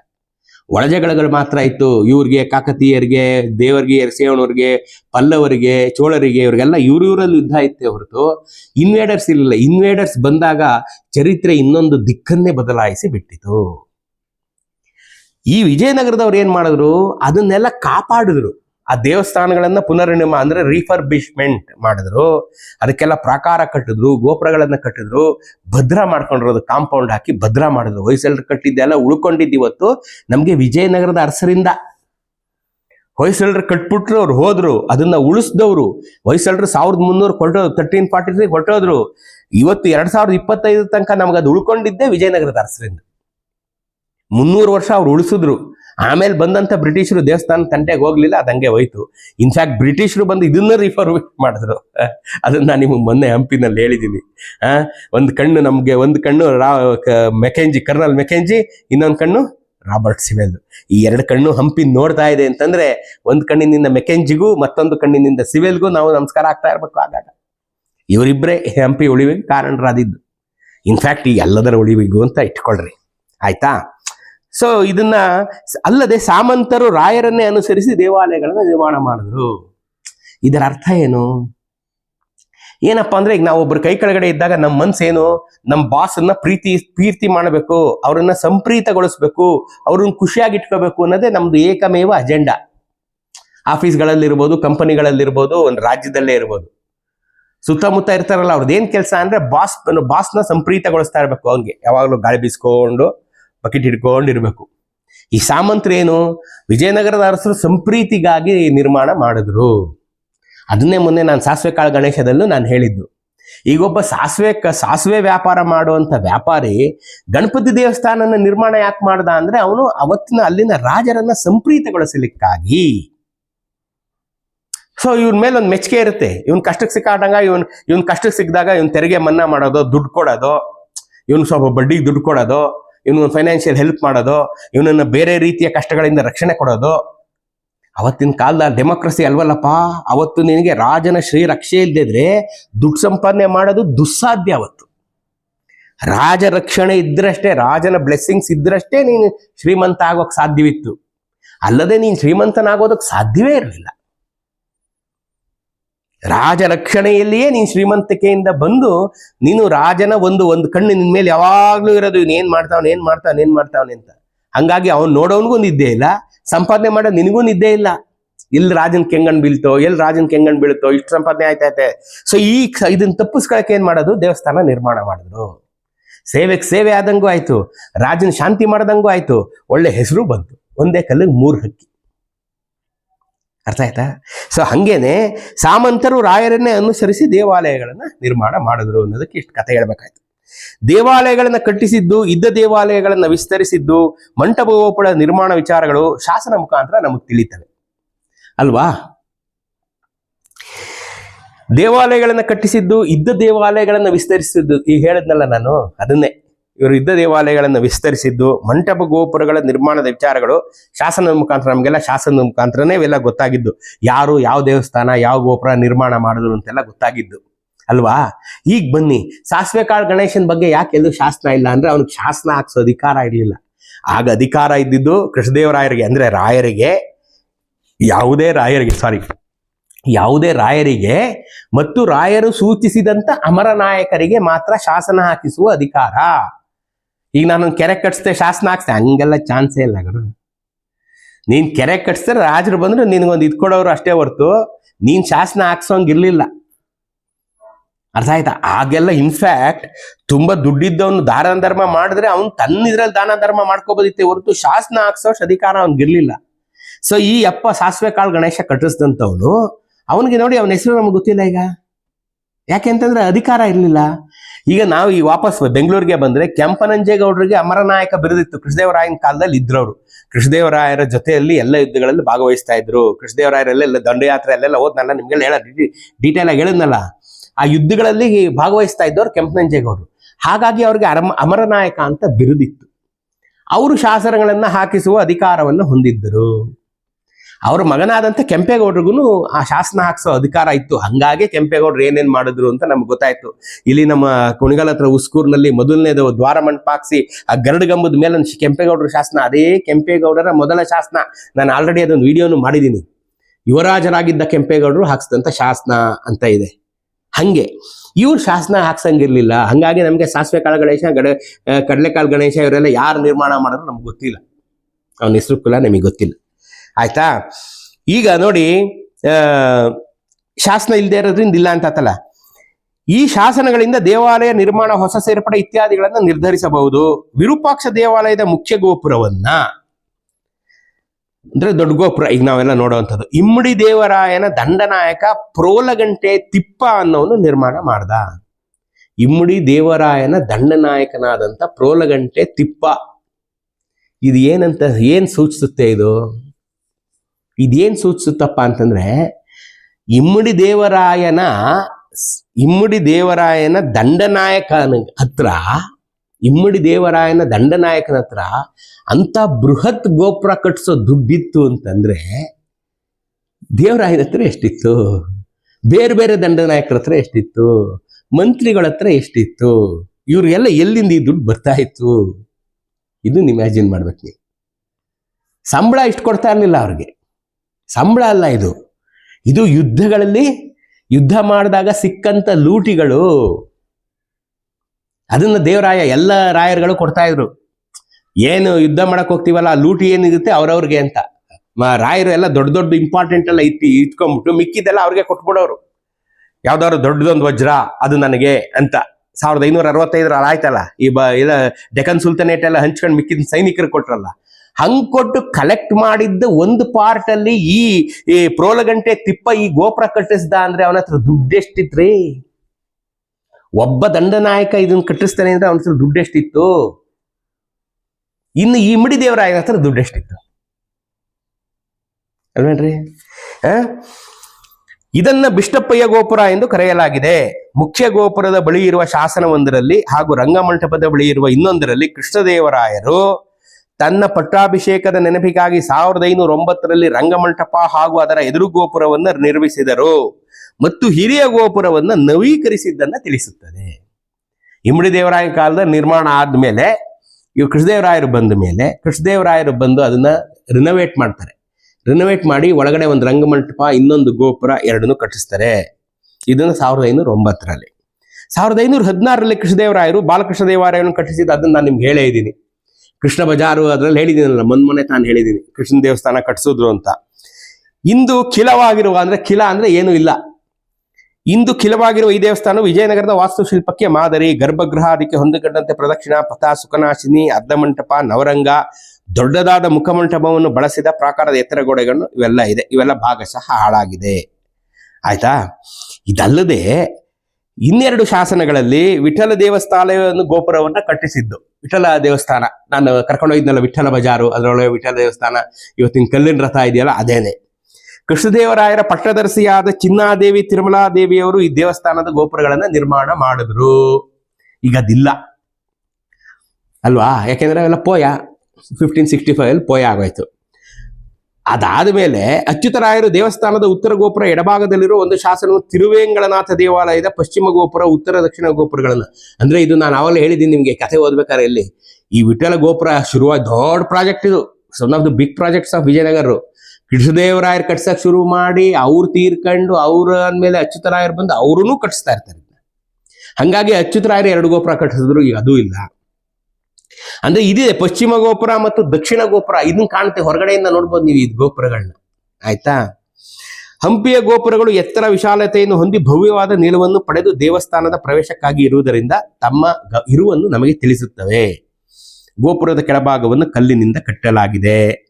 ಒಳಜಗಳಗಳು ಮಾತ್ರ ಇತ್ತು. ಇವ್ರಿಗೆ, ಕಾಕತೀಯರಿಗೆ, ದೇವರಿಗೆ ಸೇವಣವ್ರಿಗೆ ಪಲ್ಲವರಿಗೆ, ಚೋಳರಿಗೆ, ಇವ್ರಿಗೆಲ್ಲ ಇವ್ರ ಇವರಲ್ಲಿ ಯುದ್ಧ ಇತ್ತೆ ಹೊರತು ಇನ್ವೇಡರ್ಸ್ ಇರಲಿಲ್ಲ. ಇನ್ವೇಡರ್ಸ್ ಬಂದಾಗ ಚರಿತ್ರೆ ಇನ್ನೊಂದು ದಿಕ್ಕನ್ನೇ ಬದಲಾಯಿಸಿ ಬಿಟ್ಟಿತು. ಈ ವಿಜಯನಗರದವ್ರು ಏನ್ ಮಾಡಿದ್ರು? ಅದನ್ನೆಲ್ಲ ಕಾಪಾಡಿದ್ರು. ಆ ದೇವಸ್ಥಾನಗಳನ್ನ ಪುನರ್ನಿರ್ಮಾಣ ಅಂದ್ರೆ ರೀಫರ್ಬಿಶ್ಮೆಂಟ್ ಮಾಡಿದ್ರು. ಅದಕ್ಕೆಲ್ಲ ಪ್ರಾಕಾರ ಕಟ್ಟಿದ್ರು, ಗೋಪುರಗಳನ್ನ ಕಟ್ಟಿದ್ರು. ಭದ್ರ ಮಾಡ್ಕೊಂಡಿರೋದು ಕಾಂಪೌಂಡ್ ಹಾಕಿ ಭದ್ರ ಮಾಡಿದ್ರು. ಹೊಯ್ಸಳರು ಕಟ್ಟಿದ್ದೆಲ್ಲ ಉಳ್ಕೊಂಡಿದ್ದು ಇವತ್ತು ನಮ್ಗೆ ವಿಜಯನಗರದ ಅರಸರಿಂದ. ಹೊಯ್ಸಳರು ಕಟ್ಬಿಟ್ರು, ಅವ್ರು ಹೋದ್ರು, ಅದನ್ನ ಉಳಿಸಿದವರು. ಹೊಯ್ಸಳರು ಸಾವಿರದ ಮುನ್ನೂರು ಕೊಟ್ಟೋ ತರ್ಟೀನ್ ಫಾರ್ಟಿ ತ್ರೀ ಕೊಟ್ಟೋದ್ರು. ಇವತ್ತು ಎರಡ್ ಸಾವಿರದ ಇಪ್ಪತ್ತೈದು ತನಕ ನಮ್ಗೆ ಅದು ಉಳ್ಕೊಂಡಿದ್ದೆ ವಿಜಯನಗರದ ಅರಸರಿಂದ. ಮುನ್ನೂರು ವರ್ಷ ಅವ್ರು ಉಳಿಸಿದ್ರು. ಆಮೇಲೆ ಬಂದಂತ ಬ್ರಿಟಿಷರು ದೇವಸ್ಥಾನ ತಂಟೆಗೆ ಹೋಗ್ಲಿಲ್ಲ ಅದು ಹಂಗೆ ಹೋಯ್ತು ಇನ್ಫ್ಯಾಕ್ಟ್ ಬ್ರಿಟಿಷರು ಬಂದು ಇದನ್ನ ರಿಫರ್ ಮಾಡಿದ್ರು. ಅದನ್ನ ನಾನು ನಿಮಗೆ ಮೊನ್ನೆ ಹಂಪಿನಲ್ಲಿ ಹೇಳಿದ್ದೀನಿ ಆ, ಒಂದು ಕಣ್ಣು ನಮಗೆ, ಒಂದು ಕಣ್ಣು ರಾ ಮೆಕೆಂಜಿ, ಕರ್ನಲ್ ಮೆಕೆಂಜಿ, ಇನ್ನೊಂದು ಕಣ್ಣು ರಾಬರ್ಟ್ ಸಿವೆಲ್. ಈ ಎರಡು ಕಣ್ಣು ಹಂಪಿ ನೋಡ್ತಾ ಇದೆ ಅಂತಂದ್ರೆ ಒಂದು ಕಣ್ಣಿನಿಂದ ಮೆಕೆಂಜಿಗೂ ಮತ್ತೊಂದು ಕಣ್ಣಿನಿಂದ ಸಿವೆಲ್ಗೂ ನಾವು ನಮಸ್ಕಾರ ಆಗ್ತಾ ಇರ್ಬೇಕು ಆಗಾಗ. ಇವರಿಬ್ಬರೇ ಹಂಪಿ ಉಳಿವಿಗೆ ಕಾರಣರಾದಿದ್ದು. ಇನ್ಫ್ಯಾಕ್ಟ್ ಈ ಎಲ್ಲದರ ಉಳಿವಿಗೂ ಅಂತ ಇಟ್ಕೊಳ್ರಿ. ಆಯ್ತಾ? ಸೊ ಇದನ್ನ ಅಲ್ಲದೆ ಸಾಮಂತರು ರಾಯರನ್ನೇ ಅನುಸರಿಸಿ ದೇವಾಲಯಗಳನ್ನ ನಿರ್ಮಾಣ ಮಾಡಿದ್ರು. ಇದರ ಅರ್ಥ ಏನು? ಏನಪ್ಪಾ ಅಂದ್ರೆ ಈಗ ನಾವು ಒಬ್ಬರ ಕೈ ಕೆಳಗಡೆ ಇದ್ದಾಗ ನಮ್ಮ ಮನ್ಸೇನು ನಮ್ಮ ಬಾಸನ್ನ ಪ್ರೀತಿ ಪ್ರೀತಿ ಮಾಡಬೇಕು, ಅವರನ್ನ ಸಂಪ್ರೀತಗೊಳಿಸ್ಬೇಕು, ಅವ್ರನ್ನ ಖುಷಿಯಾಗಿ ಇಟ್ಕೋಬೇಕು ಅನ್ನೋದೇ ನಮ್ದು ಏಕಮೇವ ಅಜೆಂಡಾ. ಆಫೀಸ್ಗಳಲ್ಲಿರ್ಬೋದು, ಕಂಪನಿಗಳಲ್ಲಿರ್ಬೋದು, ಒಂದು ರಾಜ್ಯದಲ್ಲೇ ಇರ್ಬೋದು. ಸುತ್ತಮುತ್ತ ಇರ್ತಾರಲ್ಲ ಅವ್ರದ್ದು ಏನ್ ಕೆಲಸ ಅಂದ್ರೆ ಬಾಸ್, ಬಾಸ್ನ ಸಂಪ್ರೀತಗೊಳಿಸ್ತಾ ಇರ್ಬೇಕು ಅವ್ನಿಗೆ. ಯಾವಾಗಲೂ ಗಾಳಿ ಬೀಸ್ಕೊಂಡು ಬಕೆಟ್ ಹಿಡ್ಕೊಂಡಿರ್ಬೇಕು. ಈ ಸಾಮಂತರೇನು ವಿಜಯನಗರದ ಅರಸರು ಸಂಪ್ರೀತಿಗಾಗಿ ನಿರ್ಮಾಣ ಮಾಡಿದ್ರು. ಅದನ್ನೇ ಮೊನ್ನೆ ನಾನು ಸಾಸಿವೆ ಕಾಳು ಗಣೇಶದಲ್ಲೂ ನಾನು ಹೇಳಿದ್ದು. ಈಗೊಬ್ಬ ಸಾಸಿವೆ ಸಾಸಿವೆ ವ್ಯಾಪಾರ ಮಾಡುವಂಥ ವ್ಯಾಪಾರಿ ಗಣಪತಿ ದೇವಸ್ಥಾನನ ನಿರ್ಮಾಣ ಯಾಕೆ ಮಾಡ್ದ ಅಂದ್ರೆ ಅವನು ಅವತ್ತಿನ ಅಲ್ಲಿನ ರಾಜರನ್ನ ಸಂಪ್ರೀತಗೊಳಿಸಲಿಕ್ಕಾಗಿ. ಸೊ ಇವನ್ ಮೇಲೆ ಒಂದು ಮೆಚ್ಚುಗೆ ಇರುತ್ತೆ. ಇವನ್ ಕಷ್ಟಕ್ಕೆ ಸಿಕ್ಕಾದಂಗ ಇವನ್ ಇವನ್ ಕಷ್ಟಕ್ಕೆ ಸಿಕ್ಕಿದಾಗ ಇವನ್ ತೆರಿಗೆ ಮನ್ನಾ ಮಾಡೋದು, ದುಡ್ಡು ಕೊಡೋದು, ಇವನ್ ಸ್ವಲ್ಪ ಬಡ್ಡಿಗೆ ದುಡ್ಡು ಕೊಡೋದು ಇವನ್ ಫೈನಾನ್ಷಿಯಲ್ ಹೆಲ್ಪ್ ಮಾಡೋದು, ಇವನನ್ನ ಬೇರೆ ರೀತಿಯ ಕಷ್ಟಗಳಿಂದ ರಕ್ಷಣೆ ಕೊಡೋದು. ಅವತ್ತಿನ ಕಾಲದ ಡೆಮೋಕ್ರಸಿ ಅಲ್ವಲ್ಲಪ್ಪ? ಅವತ್ತು ನಿನಗೆ ರಾಜನ ಶ್ರೀ ರಕ್ಷೆ ಇಲ್ದಿದ್ರೆ ದುಡ್ಡು ಸಂಪಾದನೆ ಮಾಡೋದು ದುಸ್ಸಾಧ್ಯ ಅವತ್ತು. ರಾಜ ರಕ್ಷಣೆ ಇದ್ರಷ್ಟೇ, ರಾಜನ ಬ್ಲೆಸ್ಸಿಂಗ್ಸ್ ಇದ್ರಷ್ಟೇ ನೀನು ಶ್ರೀಮಂತ ಆಗೋಕ್ ಸಾಧ್ಯವಿತ್ತು. ಅಲ್ಲದೆ ನೀನು ಶ್ರೀಮಂತನಾಗೋದಕ್ಕೆ ಸಾಧ್ಯವೇ ಇರಲಿಲ್ಲ. ರಾಜ ರಕ್ಷಣೆಯಲ್ಲಿಯೇ ನೀನು ಶ್ರೀಮಂತಿಕೆಯಿಂದ ಬಂದು ನೀನು ರಾಜನ ಒಂದು ಒಂದು ಕಣ್ಣು ನಿನ್ನ ಮೇಲೆ ಯಾವಾಗ್ಲೂ ಇರೋದು ಏನ್ ಏನು ಏನ್ ಮಾಡ್ತಾವ್ ಏನ್ ಮಾಡ್ತಾವನೆ ಅಂತ. ಹಂಗಾಗಿ ಅವ್ನು ನೋಡೋನ್ಗೂ ನಿದ್ದೆ ಇಲ್ಲ, ಸಂಪಾದನೆ ಮಾಡೋ ನಿನಗೂ ನಿದ್ದೆ ಇಲ್ಲ. ಎಲ್ಲಿ ರಾಜನ್ ಕೆಂಗಣ್ ಬೀಳ್ತೋ ಎಲ್ಲಿ ರಾಜನ್ ಕೆಂಗಣ್ ಬೀಳ್ತೋ, ಇಷ್ಟು ಸಂಪಾದನೆ ಆಯ್ತಾಯ್ತೆ ಸೊ ಈ ಇದನ್ನ ತಪ್ಪಿಸ್ಕೊಳಕ್ಕೆ ಏನ್ ಮಾಡೋದು? ದೇವಸ್ಥಾನ ನಿರ್ಮಾಣ ಮಾಡಿದ್ರು. ಸೇವೆಗೆ ಸೇವೆ ಆದಂಗೂ ಆಯ್ತು, ರಾಜನ ಶಾಂತಿ ಮಾಡ್ದಂಗೂ ಆಯ್ತು, ಒಳ್ಳೆ ಹೆಸರು ಬಂತು. ಒಂದೇ ಕಲ್ಲಿಗೆ ಮೂರು ಹಕ್ಕಿ. ಅರ್ಥ ಆಯ್ತಾ? ಸೊ ಹಂಗೇನೆ ಸಾಮಂತರು ರಾಯರನ್ನೇ ಅನುಸರಿಸಿ ದೇವಾಲಯಗಳನ್ನ ನಿರ್ಮಾಣ ಮಾಡಿದ್ರು ಅನ್ನೋದಕ್ಕೆ ಇಷ್ಟು ಕಥೆ ಹೇಳ್ಬೇಕಾಯ್ತು. ದೇವಾಲಯಗಳನ್ನ ಕಟ್ಟಿಸಿದ್ದು, ಇದ್ದ ದೇವಾಲಯಗಳನ್ನ ವಿಸ್ತರಿಸಿದ್ದು ಮಂಟಪಗೋಪುರ ನಿರ್ಮಾಣ ವಿಚಾರಗಳು ಶಾಸನ ಮುಖಾಂತರ ನಮಗೆ ತಿಳಿತವೆ. ಅಲ್ವಾ? ದೇವಾಲಯಗಳನ್ನ ಕಟ್ಟಿಸಿದ್ದು, ಇದ್ದ ದೇವಾಲಯಗಳನ್ನ ವಿಸ್ತರಿಸಿದ್ದು, ಈ ಹೇಳದ್ನಲ್ಲ ನಾನು? ಅದನ್ನೇ. ಇವರು ಯುದ್ಧ ದೇವಾಲಯಗಳನ್ನು ವಿಸ್ತರಿಸಿದ್ದು, ಮಂಟಪ ಗೋಪುರಗಳ ನಿರ್ಮಾಣದ ವಿಚಾರಗಳು ಶಾಸನದ ಮುಖಾಂತರ, ನಮಗೆಲ್ಲ ಶಾಸನದ ಮುಖಾಂತರನೇ ಇವೆಲ್ಲ ಗೊತ್ತಾಗಿದ್ದು. ಯಾರು, ಯಾವ ದೇವಸ್ಥಾನ, ಯಾವ ಗೋಪುರ ನಿರ್ಮಾಣ ಮಾಡಿದ್ರು ಅಂತೆಲ್ಲ ಗೊತ್ತಾಗಿದ್ದು. ಅಲ್ವಾ? ಈಗ ಬನ್ನಿ, ಸಾಸಿವೆ ಕಾಳು ಗಣೇಶನ ಬಗ್ಗೆ ಯಾಕೆ ಎಲ್ಲೂ ಶಾಸನ ಇಲ್ಲ ಅಂದ್ರೆ ಅವ್ನಿಗೆ ಶಾಸನ ಹಾಕ್ಸೋ ಅಧಿಕಾರ ಇರಲಿಲ್ಲ. ಆಗ ಅಧಿಕಾರ ಇದ್ದಿದ್ದು ಕೃಷ್ಣದೇವರಾಯರಿಗೆ, ಅಂದ್ರೆ ರಾಯರಿಗೆ, ಯಾವುದೇ ರಾಯರಿಗೆ ಸಾರಿ ಯಾವುದೇ ರಾಯರಿಗೆ ಮತ್ತು ರಾಯರು ಸೂಚಿಸಿದಂತ ಅಮರ ನಾಯಕರಿಗೆ ಮಾತ್ರ ಶಾಸನ ಹಾಕಿಸುವ ಅಧಿಕಾರ. ಈಗ ನಾನು ಕೆರೆ ಕಟ್ಸ್ದೆ ಶಾಸನ ಹಾಕ್ಸ್ದೆ, ಹಂಗೆಲ್ಲ ಚಾನ್ಸೇ ಇಲ್ಲ ಗುರು. ನೀನ್ ಕೆರೆ ಕಟ್ಸಿದ್ರೆ ರಾಜರು ಬಂದ್ರೆ ನಿನಗೊಂದು ಇದ್ಕೊಡೋರು ಅಷ್ಟೇ ಹೊರ್ತು ನೀನ್ ಶಾಸನ ಹಾಕ್ಸೋಂಗಿರ್ಲಿಲ್ಲ ಅರ್ಥ ಆಯ್ತಾ? ಆಗೆಲ್ಲ ಇನ್ಫ್ಯಾಕ್ಟ್ ತುಂಬಾ ದುಡ್ಡಿದ್ದವನು ದಾನ ಧರ್ಮ ಮಾಡಿದ್ರೆ ಅವ್ನು ತನ್ನ ಇದ್ರಲ್ಲಿ ದಾನ ಧರ್ಮ ಮಾಡ್ಕೋಬೋದಿತ್ತೆ ಹೊರತು ಶಾಸನ ಹಾಕ್ಸೋಷ್ಟು ಅಧಿಕಾರ ಅವ್ನಿಗಿರ್ಲಿಲ್ಲ ಸೊ ಈ ಅಪ್ಪ ಸಾಸಿವೆ ಕಾಳು ಗಣೇಶ ಕಟ್ಟಿಸ್ದಂಥವನು ಅವನಿಗೆ ನೋಡಿ ಅವನ ಹೆಸರು ನಮ್ಗೆ ಗೊತ್ತಿಲ್ಲ ಈಗ. ಯಾಕೆಂತಂದ್ರೆ ಅಧಿಕಾರ ಇರಲಿಲ್ಲ. ಈಗ ನಾವು ಈ ವಾಪಸ್ ಬೆಂಗಳೂರಿಗೆ ಬಂದ್ರೆ ಕೆಂಪನಂಜೇಗೌಡರಿಗೆ ಅಮರನಾಯಕ ಬಿರುದಿತ್ತು. ಕೃಷ್ಣದೇವರಾಯನ ಕಾಲದಲ್ಲಿ ಇದ್ರವರು. ಕೃಷ್ಣದೇವರಾಯರ ಜೊತೆಯಲ್ಲಿ ಎಲ್ಲ ಯುದ್ಧಗಳಲ್ಲಿ ಭಾಗವಹಿಸ್ತಾ ಇದ್ರು. ಕೃಷ್ಣದೇವರಾಯರಲ್ಲೆಲ್ಲ ದಂಡಯಾತ್ರೆ ಅಲ್ಲೆಲ್ಲ ಹೋದ್ನಲ್ಲ ನಿಮ್ಗೆಲ್ಲ ಹೇಳ ಡೀಟೇಲ್ ಆಗಿ ಹೇಳಿದ್ನಲ್ಲ. ಆ ಯುದ್ಧಗಳಲ್ಲಿ ಭಾಗವಹಿಸ್ತಾ ಇದ್ದವ್ರು ಕೆಂಪನಂಜೇಗೌಡರು. ಹಾಗಾಗಿ ಅವ್ರಿಗೆ ಅರಮ ಅಮರನಾಯಕ ಅಂತ ಬಿರುದಿತ್ತು. ಅವರು ಶಾಸನಗಳನ್ನ ಹಾಕಿಸುವ ಅಧಿಕಾರವನ್ನು ಹೊಂದಿದ್ದರು. ಅವ್ರ ಮಗನಾದಂತ ಕೆಂಪೇಗೌಡ್ರಿಗೂ ಆ ಶಾಸನ ಹಾಕ್ಸೋ ಅಧಿಕಾರ ಇತ್ತು. ಹಂಗಾಗಿ ಕೆಂಪೇಗೌಡರು ಏನೇನ್ ಮಾಡಿದ್ರು ಅಂತ ನಮ್ಗೆ ಗೊತ್ತಾಯ್ತು. ಇಲ್ಲಿ ನಮ್ಮ ಕುಣಿಗಲ್ ಹತ್ರ ಉಸ್ಕೂರ್ನಲ್ಲಿ ಮೊದಲನೇದು ದ್ವಾರ ಮಂಟಪ ಹಾಕ್ಸಿ, ಆ ಗರುಡಗಂಬದ ಮೇಲೆ ಕೆಂಪೇಗೌಡರ ಶಾಸನ, ಅದೇ ಕೆಂಪೇಗೌಡರ ಮೊದಲ ಶಾಸನ. ನಾನು ಆಲ್ರೆಡಿ ಅದೊಂದು ವಿಡಿಯೋನು ಮಾಡಿದ್ದೀನಿ. ಯುವರಾಜರಾಗಿದ್ದ ಕೆಂಪೇಗೌಡರು ಹಾಕ್ಸಿದಂಥ ಶಾಸನ ಅಂತ ಇದೆ. ಹಂಗೆ, ಇವ್ರು ಶಾಸನ ಹಾಕ್ಸಂಗಿರ್ಲಿಲ್ಲ. ಹಂಗಾಗಿ ನಮಗೆ ಸಾಸಿವೆ ಕಾಳು ಗಣೇಶ, ಗಡ ಕಡಲೆಕಾಳು ಗಣೇಶ ಇವರೆಲ್ಲ ಯಾರು ನಿರ್ಮಾಣ ಮಾಡಿದ್ರು ನಮ್ಗೆ ಗೊತ್ತಿಲ್ಲ. ಅವನ ಹೆಸರು ಕುಲ ನಮಗೆ ಗೊತ್ತಿಲ್ಲ. ಆಯ್ತಾ? ಈಗ ನೋಡಿ ಶಾಸನ ಇಲ್ಲದೆ ಇರೋದ್ರಿಂದ ಇಲ್ಲ ಅಂತ ಆತಲ್ಲ ಈ ಶಾಸನಗಳಿಂದ ದೇವಾಲಯ ನಿರ್ಮಾಣ ಹೊಸ ಸೇರ್ಪಡೆ ಇತ್ಯಾದಿಗಳನ್ನು ನಿರ್ಧರಿಸಬಹುದು. ವಿರೂಪಾಕ್ಷ ದೇವಾಲಯದ ಮುಖ್ಯ ಗೋಪುರವನ್ನ. ಅಂದ್ರೆ ದೊಡ್ಡ ಗೋಪುರ, ಈಗ ನಾವೆಲ್ಲ ನೋಡುವಂಥದ್ದು. ಇಮ್ಮಡಿ ದೇವರಾಯನ ದಂಡನಾಯಕ ಪ್ರೋಲಗಂಟೆ ತಿಪ್ಪ ಅನ್ನೋನು ನಿರ್ಮಾಣ ಮಾಡ್ದ. ಇಮ್ಮಡಿ ದೇವರಾಯನ ದಂಡನಾಯಕನಾದಂತ ಪ್ರೋಲಗಂಟೆ ತಿಪ್ಪ. ಇದು ಏನಂತ, ಏನ್ ಸೂಚಿಸುತ್ತೆ ಇದು? ಇದೇನ್ ಸೂಚಿಸುತ್ತಪ್ಪ ಅಂತಂದ್ರೆ, ಇಮ್ಮಡಿ ದೇವರಾಯನ ಇಮ್ಮಡಿ ದೇವರಾಯನ ದಂಡನಾಯಕನ ಹತ್ರ, ಇಮ್ಮಡಿ ದೇವರಾಯನ ದಂಡನಾಯಕನ ಹತ್ರ ಅಂತ ಬೃಹತ್ ಗೋಪುರ ಕಟ್ಟಿಸೋ ದುಡ್ಡಿತ್ತು ಅಂತಂದ್ರೆ, ದೇವರಾಯನ ಹತ್ರ ಎಷ್ಟಿತ್ತು? ಬೇರೆ ಬೇರೆ ದಂಡನಾಯಕರ ಹತ್ರ ಎಷ್ಟಿತ್ತು? ಮಂತ್ರಿಗಳ ಹತ್ರ ಎಷ್ಟಿತ್ತು? ಇವ್ರಿಗೆಲ್ಲ ಎಲ್ಲಿಂದ ಈ ದುಡ್ಡು ಬರ್ತಾ ಇತ್ತು? ಇದನ್ನ ಇಮ್ಯಾಜಿನ್ ಮಾಡ್ಬೇಕು ನೀವು. ಸಂಬಳ ಇಷ್ಟು ಕೊಡ್ತಾ ಇರಲಿಲ್ಲ ಅವ್ರಿಗೆ. ಸಂಬಳ ಅಲ್ಲ ಇದು. ಇದು ಯುದ್ಧಗಳಲ್ಲಿ ಯುದ್ಧ ಮಾಡಿದಾಗ ಸಿಕ್ಕಂತ ಲೂಟಿಗಳು. ಅದನ್ನ ದೇವರಾಯ ಎಲ್ಲ ರಾಯರುಗಳು ಕೊಡ್ತಾ ಇದ್ರು. ಏನು ಯುದ್ಧ ಮಾಡಕ್ ಹೋಗ್ತೀವಲ್ಲ, ಆ ಲೂಟಿ ಏನಿರುತ್ತೆ ಅವ್ರವ್ರಿಗೆ ಅಂತ. ರಾಯರು ಎಲ್ಲ ದೊಡ್ಡ ದೊಡ್ಡ ಇಂಪಾರ್ಟೆಂಟ್ ಎಲ್ಲ ಇತ್ತಿ ಇಟ್ಕೊಂಡ್ಬಿಟ್ಟು ಮಿಕ್ಕಿದೆಲ್ಲ ಅವ್ರಿಗೆ ಕೊಟ್ಬಿಡೋರು. ಯಾವ್ದಾದ್ರು ದೊಡ್ಡದೊಂದು ವಜ್ರ, ಅದು ನನಗೆ ಅಂತ. ಸಾವಿರದ ಐನೂರ ಅರವತ್ತೈದರಲ್ಲಿ ಆಯ್ತಲ್ಲ, ಈ ಬ ಇಲ್ಲ ಡೆಕನ್ ಸುಲ್ತಾನೇಟ್ ಎಲ್ಲ ಹಂಚ್ಕೊಂಡು ಮಿಕ್ಕಿದ ಸೈನಿಕರು ಕೊಟ್ರಲ್ಲ. ಹಂಗ್ ಕೊಟ್ಟು ಕಲೆಕ್ಟ್ ಮಾಡಿದ್ದ ಒಂದು ಪಾರ್ಟ್ ಅಲ್ಲಿ ಈ ಪ್ರೋಲಗಂಟೆ ತಿಪ್ಪ ಈ ಗೋಪುರ ಕಟ್ಟಿಸ್ದ ಅಂದ್ರೆ ಅವನ ಹತ್ರ ದುಡ್ಡೆಷ್ಟಿತ್ರಿ? ಒಬ್ಬ ದಂಡನಾಯಕ ಇದನ್ನ ಕಟ್ಟಿಸ್ತಾನೆ ಅಂದ್ರೆ ಅವನ ಹತ್ರ ದುಡ್ಡು ಎಷ್ಟಿತ್ತು ಇನ್ನು ಈ ಮಿಡಿ ದೇವರಾಯನ ಹತ್ರ ದುಡ್ಡು ಎಷ್ಟಿತ್ತು ಅಲ್ವೇನ್ರಿ ಇದನ್ನ ಬಿಷ್ಟಪ್ಪಯ್ಯ ಗೋಪುರ ಎಂದು ಕರೆಯಲಾಗಿದೆ. ಮುಖ್ಯ ಗೋಪುರದ ಬಳಿ ಇರುವ ಶಾಸನವೊಂದರಲ್ಲಿ ಹಾಗೂ ರಂಗಮಂಟಪದ ಬಳಿ ಇರುವ ಇನ್ನೊಂದರಲ್ಲಿ ಕೃಷ್ಣದೇವರಾಯರು ತನ್ನ ಪಟ್ಟಾಭಿಷೇಕದ ನೆನಪಿಗಾಗಿ ಸಾವಿರದ ಐನೂರ ಒಂಬತ್ತರಲ್ಲಿ ರಂಗಮಂಟಪ ಹಾಗೂ ಅದರ ಎದುರು ಗೋಪುರವನ್ನು ನಿರ್ಮಿಸಿದರು. ಮತ್ತು ಹಿರಿಯ ಗೋಪುರವನ್ನು ನವೀಕರಿಸಿದ್ದನ್ನು ತಿಳಿಸುತ್ತದೆ. ಇಮ್ಮಡಿ ದೇವರಾಯ ಕಾಲದ ನಿರ್ಮಾಣ ಆದ್ಮೇಲೆ ಇವು ಕೃಷ್ಣದೇವರಾಯರು ಬಂದ ಮೇಲೆ, ಕೃಷ್ಣದೇವರಾಯರು ಬಂದು ಅದನ್ನ ರಿನೋವೇಟ್ ಮಾಡ್ತಾರೆ. ರಿನೋವೇಟ್ ಮಾಡಿ ಒಳಗಡೆ ಒಂದು ರಂಗಮಂಟಪ, ಇನ್ನೊಂದು ಗೋಪುರ, ಎರಡನ್ನು ಕಟ್ಟಿಸ್ತಾರೆ. ಇದನ್ನು ಸಾವಿರದ ಐನೂರ ಒಂಬತ್ತರಲ್ಲಿ. ಸಾವಿರದ ಐನೂರ ಹದಿನಾರರಲ್ಲಿ ಕೃಷ್ಣದೇವರಾಯರು ಬಾಲಕೃಷ್ಣ ದೇವಾಲಯವನ್ನು ಕಟ್ಟಿಸಿದ ಅದನ್ನು ನಾನು ನಿಮ್ಗೆ ಹೇಳೇ ಇದ್ದೀನಿ. ಕೃಷ್ಣ ಬಜಾರು ಅದರಲ್ಲಿ ಹೇಳಿದ್ದೀನಲ್ಲ, ಮೊನ್ನೆ ತಾನು ಹೇಳಿದ್ದೀನಿ, ಕೃಷ್ಣ ದೇವಸ್ಥಾನ ಕಟ್ಟಿಸಿದ್ರು ಅಂತ. ಇಂದು ಕಿಲವಾಗಿರುವ ಅಂದ್ರೆ ಕಿಲ ಅಂದ್ರೆ ಏನೂ ಇಲ್ಲ. ಇಂದು ಕಿಲವಾಗಿರುವ ಈ ದೇವಸ್ಥಾನ ವಿಜಯನಗರದ ವಾಸ್ತುಶಿಲ್ಪಕ್ಕೆ ಮಾದರಿ. ಗರ್ಭಗೃಹ ಅದಕ್ಕೆ ಹೊಂದಿಕೊಂಡಂತೆ ಪ್ರದಕ್ಷಿಣ, ಪಥ ಸುಖನಾಶಿನಿ ಅರ್ಧಮಂಟಪ ನವರಂಗ, ದೊಡ್ಡದಾದ ಮುಖಮಂಟಪವನ್ನು ಬಳಸಿದ ಪ್ರಾಕಾರದ ಎತ್ತರ ಗೋಡೆಗಳು ಇವೆಲ್ಲ ಇದೆ. ಇವೆಲ್ಲ ಭಾಗಶಃ ಹಾಳಾಗಿದೆ. ಆಯ್ತಾ? ಇದಲ್ಲದೆ ಇನ್ನೆರಡು ಶಾಸನಗಳಲ್ಲಿ ವಿಠಲ ದೇವಸ್ಥಾನವನ್ನು ಗೋಪುರವನ್ನ ಕಟ್ಟಿಸಿದ್ದು. ವಿಠಲ ದೇವಸ್ಥಾನ. ನಾನು ಕರ್ಕೊಂಡೋಗಿದ್ನಲ್ಲ ವಿಠಲ ಬಜಾರು, ಅದರೊಳಗೆ ವಿಠಲ ದೇವಸ್ಥಾನ. ಇವತ್ತಿನ ಕಲ್ಲಿನ ರಥ ಇದೆಯಲ್ಲ, ಅದೇನೆ. ಕೃಷ್ಣದೇವರಾಯರ ಪಟ್ಟದರ್ಶಿಯಾದ ಚಿನ್ನಾದೇವಿ, ತಿರುಮಲಾದೇವಿಯವರು ಈ ದೇವಸ್ಥಾನದ ಗೋಪುರಗಳನ್ನ ನಿರ್ಮಾಣ ಮಾಡಿದ್ರು. ಈಗ ಅದಿಲ್ಲ. ಅಲ್ವಾ? ಯಾಕೆಂದ್ರೆ ಅವೆಲ್ಲ ಪೋಯ. ಫಿಫ್ಟೀನ್ ಸಿಕ್ಸ್ಟಿ ಫೈವ್ ಅಲ್ಲಿ ಪೋಯ ಆಗೋಯ್ತು. ಅದಾದ ಮೇಲೆ ಅಚ್ಯುತರಾಯರು ದೇವಸ್ಥಾನದ ಉತ್ತರ ಗೋಪುರ ಎಡಭಾಗದಲ್ಲಿರುವ ಒಂದು ಶಾಸನವು ತಿರುವೇಂಗಳನಾಥ ದೇವಾಲಯದ ಪಶ್ಚಿಮ ಗೋಪುರ, ಉತ್ತರ ದಕ್ಷಿಣ ಗೋಪುರಗಳನ್ನು. ಅಂದ್ರೆ ಇದು ನಾನು ಅವಾಗಲೇ ಹೇಳಿದ್ದೀನಿ ನಿಮಗೆ, ಕಥೆ ಓದ್ಬೇಕಾದ್ರೆ ಇಲ್ಲಿ. ಈ ವಿಠಲ ಗೋಪುರ ಶುರುವಾದ ದೊಡ್ಡ ಪ್ರಾಜೆಕ್ಟ್ ಇದು. One of the big projects of Vijayanagara. ಕೃಷ್ಣದೇವರಾಯರು ಕಟ್ಸಕ್ ಶುರು ಮಾಡಿ, ಅವ್ರು ತೀರ್ಕೊಂಡು, ಅವ್ರ ಅಂದಮೇಲೆ ಅಚ್ಯುತರಾಯರು ಬಂದು ಅವರೂ ಕಟ್ಸ್ತಾ ಇರ್ತಾರೆ. ಹಂಗಾಗಿ ಅಚ್ಯುತರಾಯರು ಎರಡು ಗೋಪುರ ಕಟ್ಟಿಸಿದ್ರು ಈಗ ಅದೂ ಇಲ್ಲ. ಅಂದ್ರೆ ಇದಿದೆ ಪಶ್ಚಿಮ ಗೋಪುರ ಮತ್ತು ದಕ್ಷಿಣ ಗೋಪುರ, ಇದನ್ನ ಕಾಣುತ್ತೆ. ಹೊರಗಡೆಯಿಂದ ನೋಡ್ಬೋದು ನೀವು ಇದು ಗೋಪುರಗಳನ್ನ ಆಯ್ತಾ? ಹಂಪಿಯ ಗೋಪುರಗಳು ಎತ್ತರ ವಿಶಾಲತೆಯನ್ನು ಹೊಂದಿ ಭವ್ಯವಾದ ನಿಲುವನ್ನು ಪಡೆದು ದೇವಸ್ಥಾನದ ಪ್ರವೇಶಕ್ಕಾಗಿ ಇರುವುದರಿಂದ ತಮ್ಮ ಇರುವನ್ನು ನಮಗೆ ತಿಳಿಸುತ್ತವೆ. ಗೋಪುರದ ಕೆಳಭಾಗವನ್ನು ಕಲ್ಲಿನಿಂದ ಕಟ್ಟಲಾಗಿದೆ.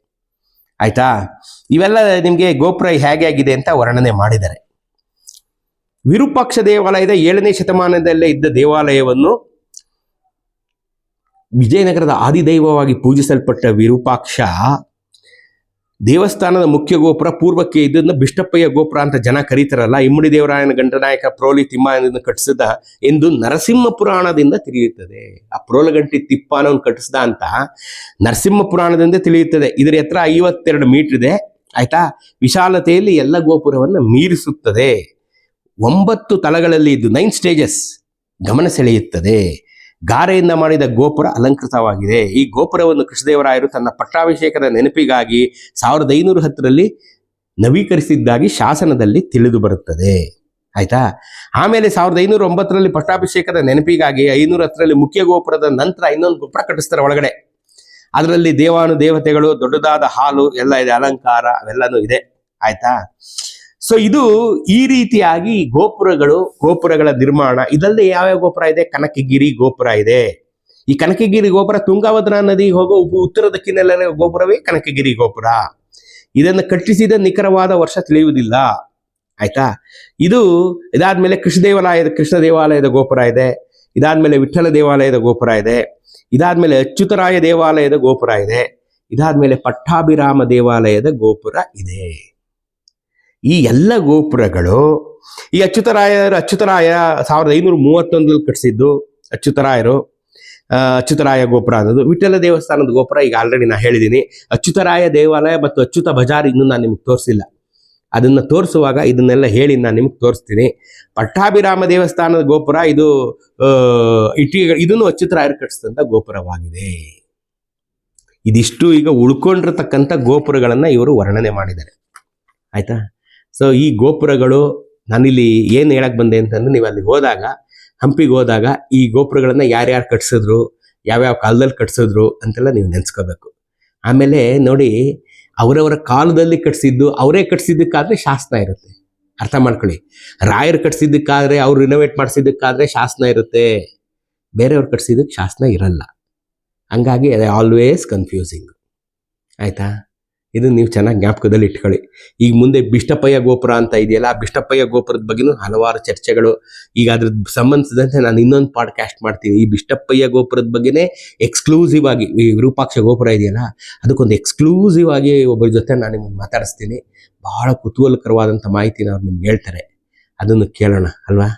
ಆಯ್ತಾ? ಇವೆಲ್ಲ ನಿಮಗೆ ಗೋಪುರ ಹೇಗೆ ಆಗಿದೆ ಅಂತ ವರ್ಣನೆ ಮಾಡಿದ್ದಾರೆ. ವಿರೂಪಾಕ್ಷ ದೇವಾಲಯದ ಏಳನೇ ಶತಮಾನದಲ್ಲೇ ಇದ್ದ ದೇವಾಲಯವನ್ನು ವಿಜಯನಗರದ ಆದಿದೈವವಾಗಿ ಪೂಜಿಸಲ್ಪಟ್ಟ ವಿರೂಪಾಕ್ಷ ದೇವಸ್ಥಾನದ ಮುಖ್ಯ ಗೋಪುರ ಪೂರ್ವಕ್ಕೆ ಇದನ್ನ ಬಿಷ್ಟಪ್ಪಯ್ಯ ಗೋಪುರ ಅಂತ ಜನ ಕರೀತಾರಲ್ಲ. ಇಮ್ಮಡಿ ದೇವರಾಯನ ಗಂಡನಾಯಕ ಪ್ರೋಲಿ ತಿಮ್ಮನನ್ನು ಕಟ್ಟಿಸಿದ ಎಂದು ನರಸಿಂಹ ಪುರಾಣದಿಂದ ತಿಳಿಯುತ್ತದೆ. ಆ ಪ್ರೋಲಗಂಟಿ ತಿಪ್ಪಾನವನ್ನು ಕಟ್ಟಿಸಿದ ಅಂತ ನರಸಿಂಹ ಪುರಾಣದಿಂದ ತಿಳಿಯುತ್ತದೆ. ಇದರ ಎತ್ತರ ಐವತ್ತೆರಡು ಮೀಟರ್ ಇದೆ. ಆಯ್ತಾ? ವಿಶಾಲತೆಯಲ್ಲಿ ಎಲ್ಲ ಗೋಪುರವನ್ನು ಮೀರಿಸುತ್ತದೆ. ಒಂಬತ್ತು ತಲಗಳಲ್ಲಿ ಇದು ನೈನ್ ಸ್ಟೇಜಸ್ ಗಮನ ಸೆಳೆಯುತ್ತದೆ. ಗಾರೆಯಿಂದ ಮಾಡಿದ ಗೋಪುರ ಅಲಂಕೃತವಾಗಿದೆ. ಈ ಗೋಪುರವನ್ನು ಕೃಷ್ಣದೇವರಾಯರು ತನ್ನ ಪಟ್ಟಾಭಿಷೇಕದ ನೆನಪಿಗಾಗಿ ಸಾವಿರದ ಐನೂರ ಹತ್ತರಲ್ಲಿ ನವೀಕರಿಸಿದ್ದಾಗಿ ಶಾಸನದಲ್ಲಿ ತಿಳಿದು ಬರುತ್ತದೆ. ಆಯ್ತಾ? ಆಮೇಲೆ ಸಾವಿರದ ಐನೂರ ಒಂಬತ್ತರಲ್ಲಿ ಪಟ್ಟಾಭಿಷೇಕದ ನೆನಪಿಗಾಗಿ ಐನೂರ ಹತ್ತರಲ್ಲಿ ಮುಖ್ಯ ಗೋಪುರದ ನಂತರ ಇನ್ನೊಂದು ಗೋಪುರ ಕಟ್ಟಿಸ್ತಾರೆ ಒಳಗಡೆ. ಅದರಲ್ಲಿ ದೇವಾನು ದೇವತೆಗಳು ದೊಡ್ಡದಾದ ಹಾಲು, ಎಲ್ಲ ಇದೆ, ಅಲಂಕಾರ, ಅವೆಲ್ಲನೂ ಇದೆ. ಆಯ್ತಾ? ಸೊ ಇದು ಈ ರೀತಿಯಾಗಿ ಗೋಪುರಗಳು, ಗೋಪುರಗಳ ನಿರ್ಮಾಣ ಇದಲ್ಲದೆ ಯಾವ್ಯಾವ ಗೋಪುರ ಇದೆ? ಕನಕಗಿರಿ ಗೋಪುರ ಇದೆ. ಈ ಕನಕಗಿರಿ ಗೋಪುರ ತುಂಗಭದ್ರಾ ನದಿ ಹೋಗೋ ಉತ್ತರ ದಕ್ಷಿಣದಲ್ಲಿರೋ ಗೋಪುರವೇ ಕನಕಗಿರಿ ಗೋಪುರ. ಇದನ್ನು ಕಟ್ಟಿಸಿದ ನಿಖರವಾದ ವರ್ಷ ತಿಳಿಯುವುದಿಲ್ಲ. ಆಯ್ತಾ? ಇದು ಇದಾದ್ಮೇಲೆ ಕೃಷ್ಣ ದೇವಾಲಯದ ಕೃಷ್ಣ ದೇವಾಲಯದ ಗೋಪುರ ಇದೆ. ಇದಾದ್ಮೇಲೆ ವಿಠ್ಠಲ ದೇವಾಲಯದ ಗೋಪುರ ಇದೆ. ಇದಾದ್ಮೇಲೆ ಅಚ್ಯುತರಾಯ ದೇವಾಲಯದ ಗೋಪುರ ಇದೆ. ಇದಾದ್ಮೇಲೆ ಪಟ್ಟಾಭಿರಾಮ ದೇವಾಲಯದ ಗೋಪುರ ಇದೆ. ಈ ಎಲ್ಲ ಗೋಪುರಗಳು ಈ ಅಚ್ಯುತರಾಯರು, ಅಚ್ಯುತರಾಯ ಸಾವಿರದ ಐನೂರ ಮೂವತ್ತೊಂದರಲ್ಲಿ ಕಟ್ಟಿಸಿದ್ದು ಅಚ್ಯುತರಾಯರು ಅಚ್ಯುತರಾಯ ಗೋಪುರ ಅನ್ನೋದು. ವಿಠಲ ದೇವಸ್ಥಾನದ ಗೋಪುರ ಈಗ ಆಲ್ರೆಡಿ ನಾ ಹೇಳಿದ್ದೀನಿ ಅಚ್ಯುತರಾಯ ದೇವಾಲಯ ಮತ್ತು ಅಚ್ಯುತ ಬಜಾರ್ ಇನ್ನೂ ನಾನು ನಿಮ್ಗೆ ತೋರಿಸಿಲ್ಲ. ಅದನ್ನ ತೋರಿಸುವಾಗ ಇದನ್ನೆಲ್ಲ ಹೇಳಿ ನಾನು ನಿಮ್ಗೆ ತೋರಿಸ್ತೀನಿ. ಪಟ್ಟಾಭಿರಾಮ ದೇವಸ್ಥಾನದ ಗೋಪುರ ಇದು ಇಟ್ಟಿಗೆ ಇದನ್ನು ಅಚ್ಯುತರಾಯರು ಕಟ್ಟಿಸಿದಂಥ ಗೋಪುರವಾಗಿದೆ. ಇದಿಷ್ಟು ಈಗ ಉಳ್ಕೊಂಡಿರ್ತಕ್ಕಂಥ ಗೋಪುರಗಳನ್ನು ಇವರು ವರ್ಣನೆ ಮಾಡಿದ್ದಾರೆ. ಆಯ್ತಾ? ಸೊ ಈ ಗೋಪುರಗಳು ನಾನಿಲ್ಲಿ ಏನು ಹೇಳಕ್ ಬಂದೆ ಅಂತಂದ್ರೆ ನೀವು ಅಲ್ಲಿ ಹೋದಾಗ, ಹಂಪಿಗೆ ಹೋದಾಗ ಈ ಗೋಪುರಗಳನ್ನ ಯಾರ್ಯಾರು ಕಟ್ಸಿದ್ರು, ಯಾವ್ಯಾವ ಕಾಲದಲ್ಲಿ ಕಟ್ಸಿದ್ರು ಅಂತೆಲ್ಲ ನೀವು ನೆನ್ಸ್ಕೋಬೇಕು. ಆಮೇಲೆ ನೋಡಿ, ಅವರವರ ಕಾಲದಲ್ಲಿ ಕಟ್ಸಿದ್ದು, ಅವರೇ ಕಟ್ಸಿದ್ದಕ್ಕಾದ್ರೆ ಶಾಸನ ಇರುತ್ತೆ. ಅರ್ಥ ಮಾಡ್ಕೊಳ್ಳಿ. ರಾಯರು ಕಟ್ಸಿದ್ದಕ್ಕಾದ್ರೆ ಅವ್ರು ರಿನೋವೇಟ್ ಮಾಡಿಸಿದ್ದಕ್ಕಾದ್ರೆ ಶಾಸನ ಇರುತ್ತೆ. ಬೇರೆಯವ್ರು ಕಟ್ಸಿದ್ದಕ್ಕೆ ಶಾಸನ ಇರಲ್ಲ. ಹಂಗಾಗಿ ಆಲ್ವೇಸ್ ಕನ್ಫ್ಯೂಸಿಂಗ್ ಆಯ್ತಾ? ಇದು ನೀವು ಚೆನ್ನಾಗಿ ಜ್ಞಾಪಕದಲ್ಲಿ ಇಟ್ಕೊಳ್ಳಿ. ಈಗ ಮುಂದೆ ಬಿಷ್ಟಪ್ಪಯ್ಯ ಗೋಪುರ ಅಂತ ಇದೆಯಲ್ಲ, ಆ ಬಿಷ್ಟಪ್ಪಯ್ಯ ಗೋಪುರದ ಬಗ್ಗೆನೂ ಹಲವಾರು ಚರ್ಚೆಗಳು. ಈಗ ಅದ್ರ ಸಂಬಂಧಿಸಿದಂತೆ ನಾನು ಇನ್ನೊಂದು ಪಾಡ್ಕಾಸ್ಟ್ ಮಾಡ್ತೀನಿ. ಈ ಬಿಷ್ಟಪ್ಪಯ್ಯ ಗೋಪುರದ ಬಗ್ಗೆನೇ ಎಕ್ಸ್ಕ್ಲೂಸಿವ್ ಆಗಿ, ಈ ವಿರೂಪಾಕ್ಷ ಗೋಪುರ ಇದೆಯಲ್ಲ, ಅದಕ್ಕೊಂದು ಎಕ್ಸ್ಕ್ಲೂಸಿವ್ ಆಗಿ ಒಬ್ಬರ ಜೊತೆ ನಾನು ನಿಮ್ಮನ್ನು ಮಾತಾಡಿಸ್ತೀನಿ. ಬಹಳ ಕುತೂಹಲಕರವಾದಂಥ ಮಾಹಿತಿನ ಅವ್ರು ನಿಮ್ಗೆ ಹೇಳ್ತಾರೆ. ಅದನ್ನು ಕೇಳೋಣ, ಅಲ್ವಾ?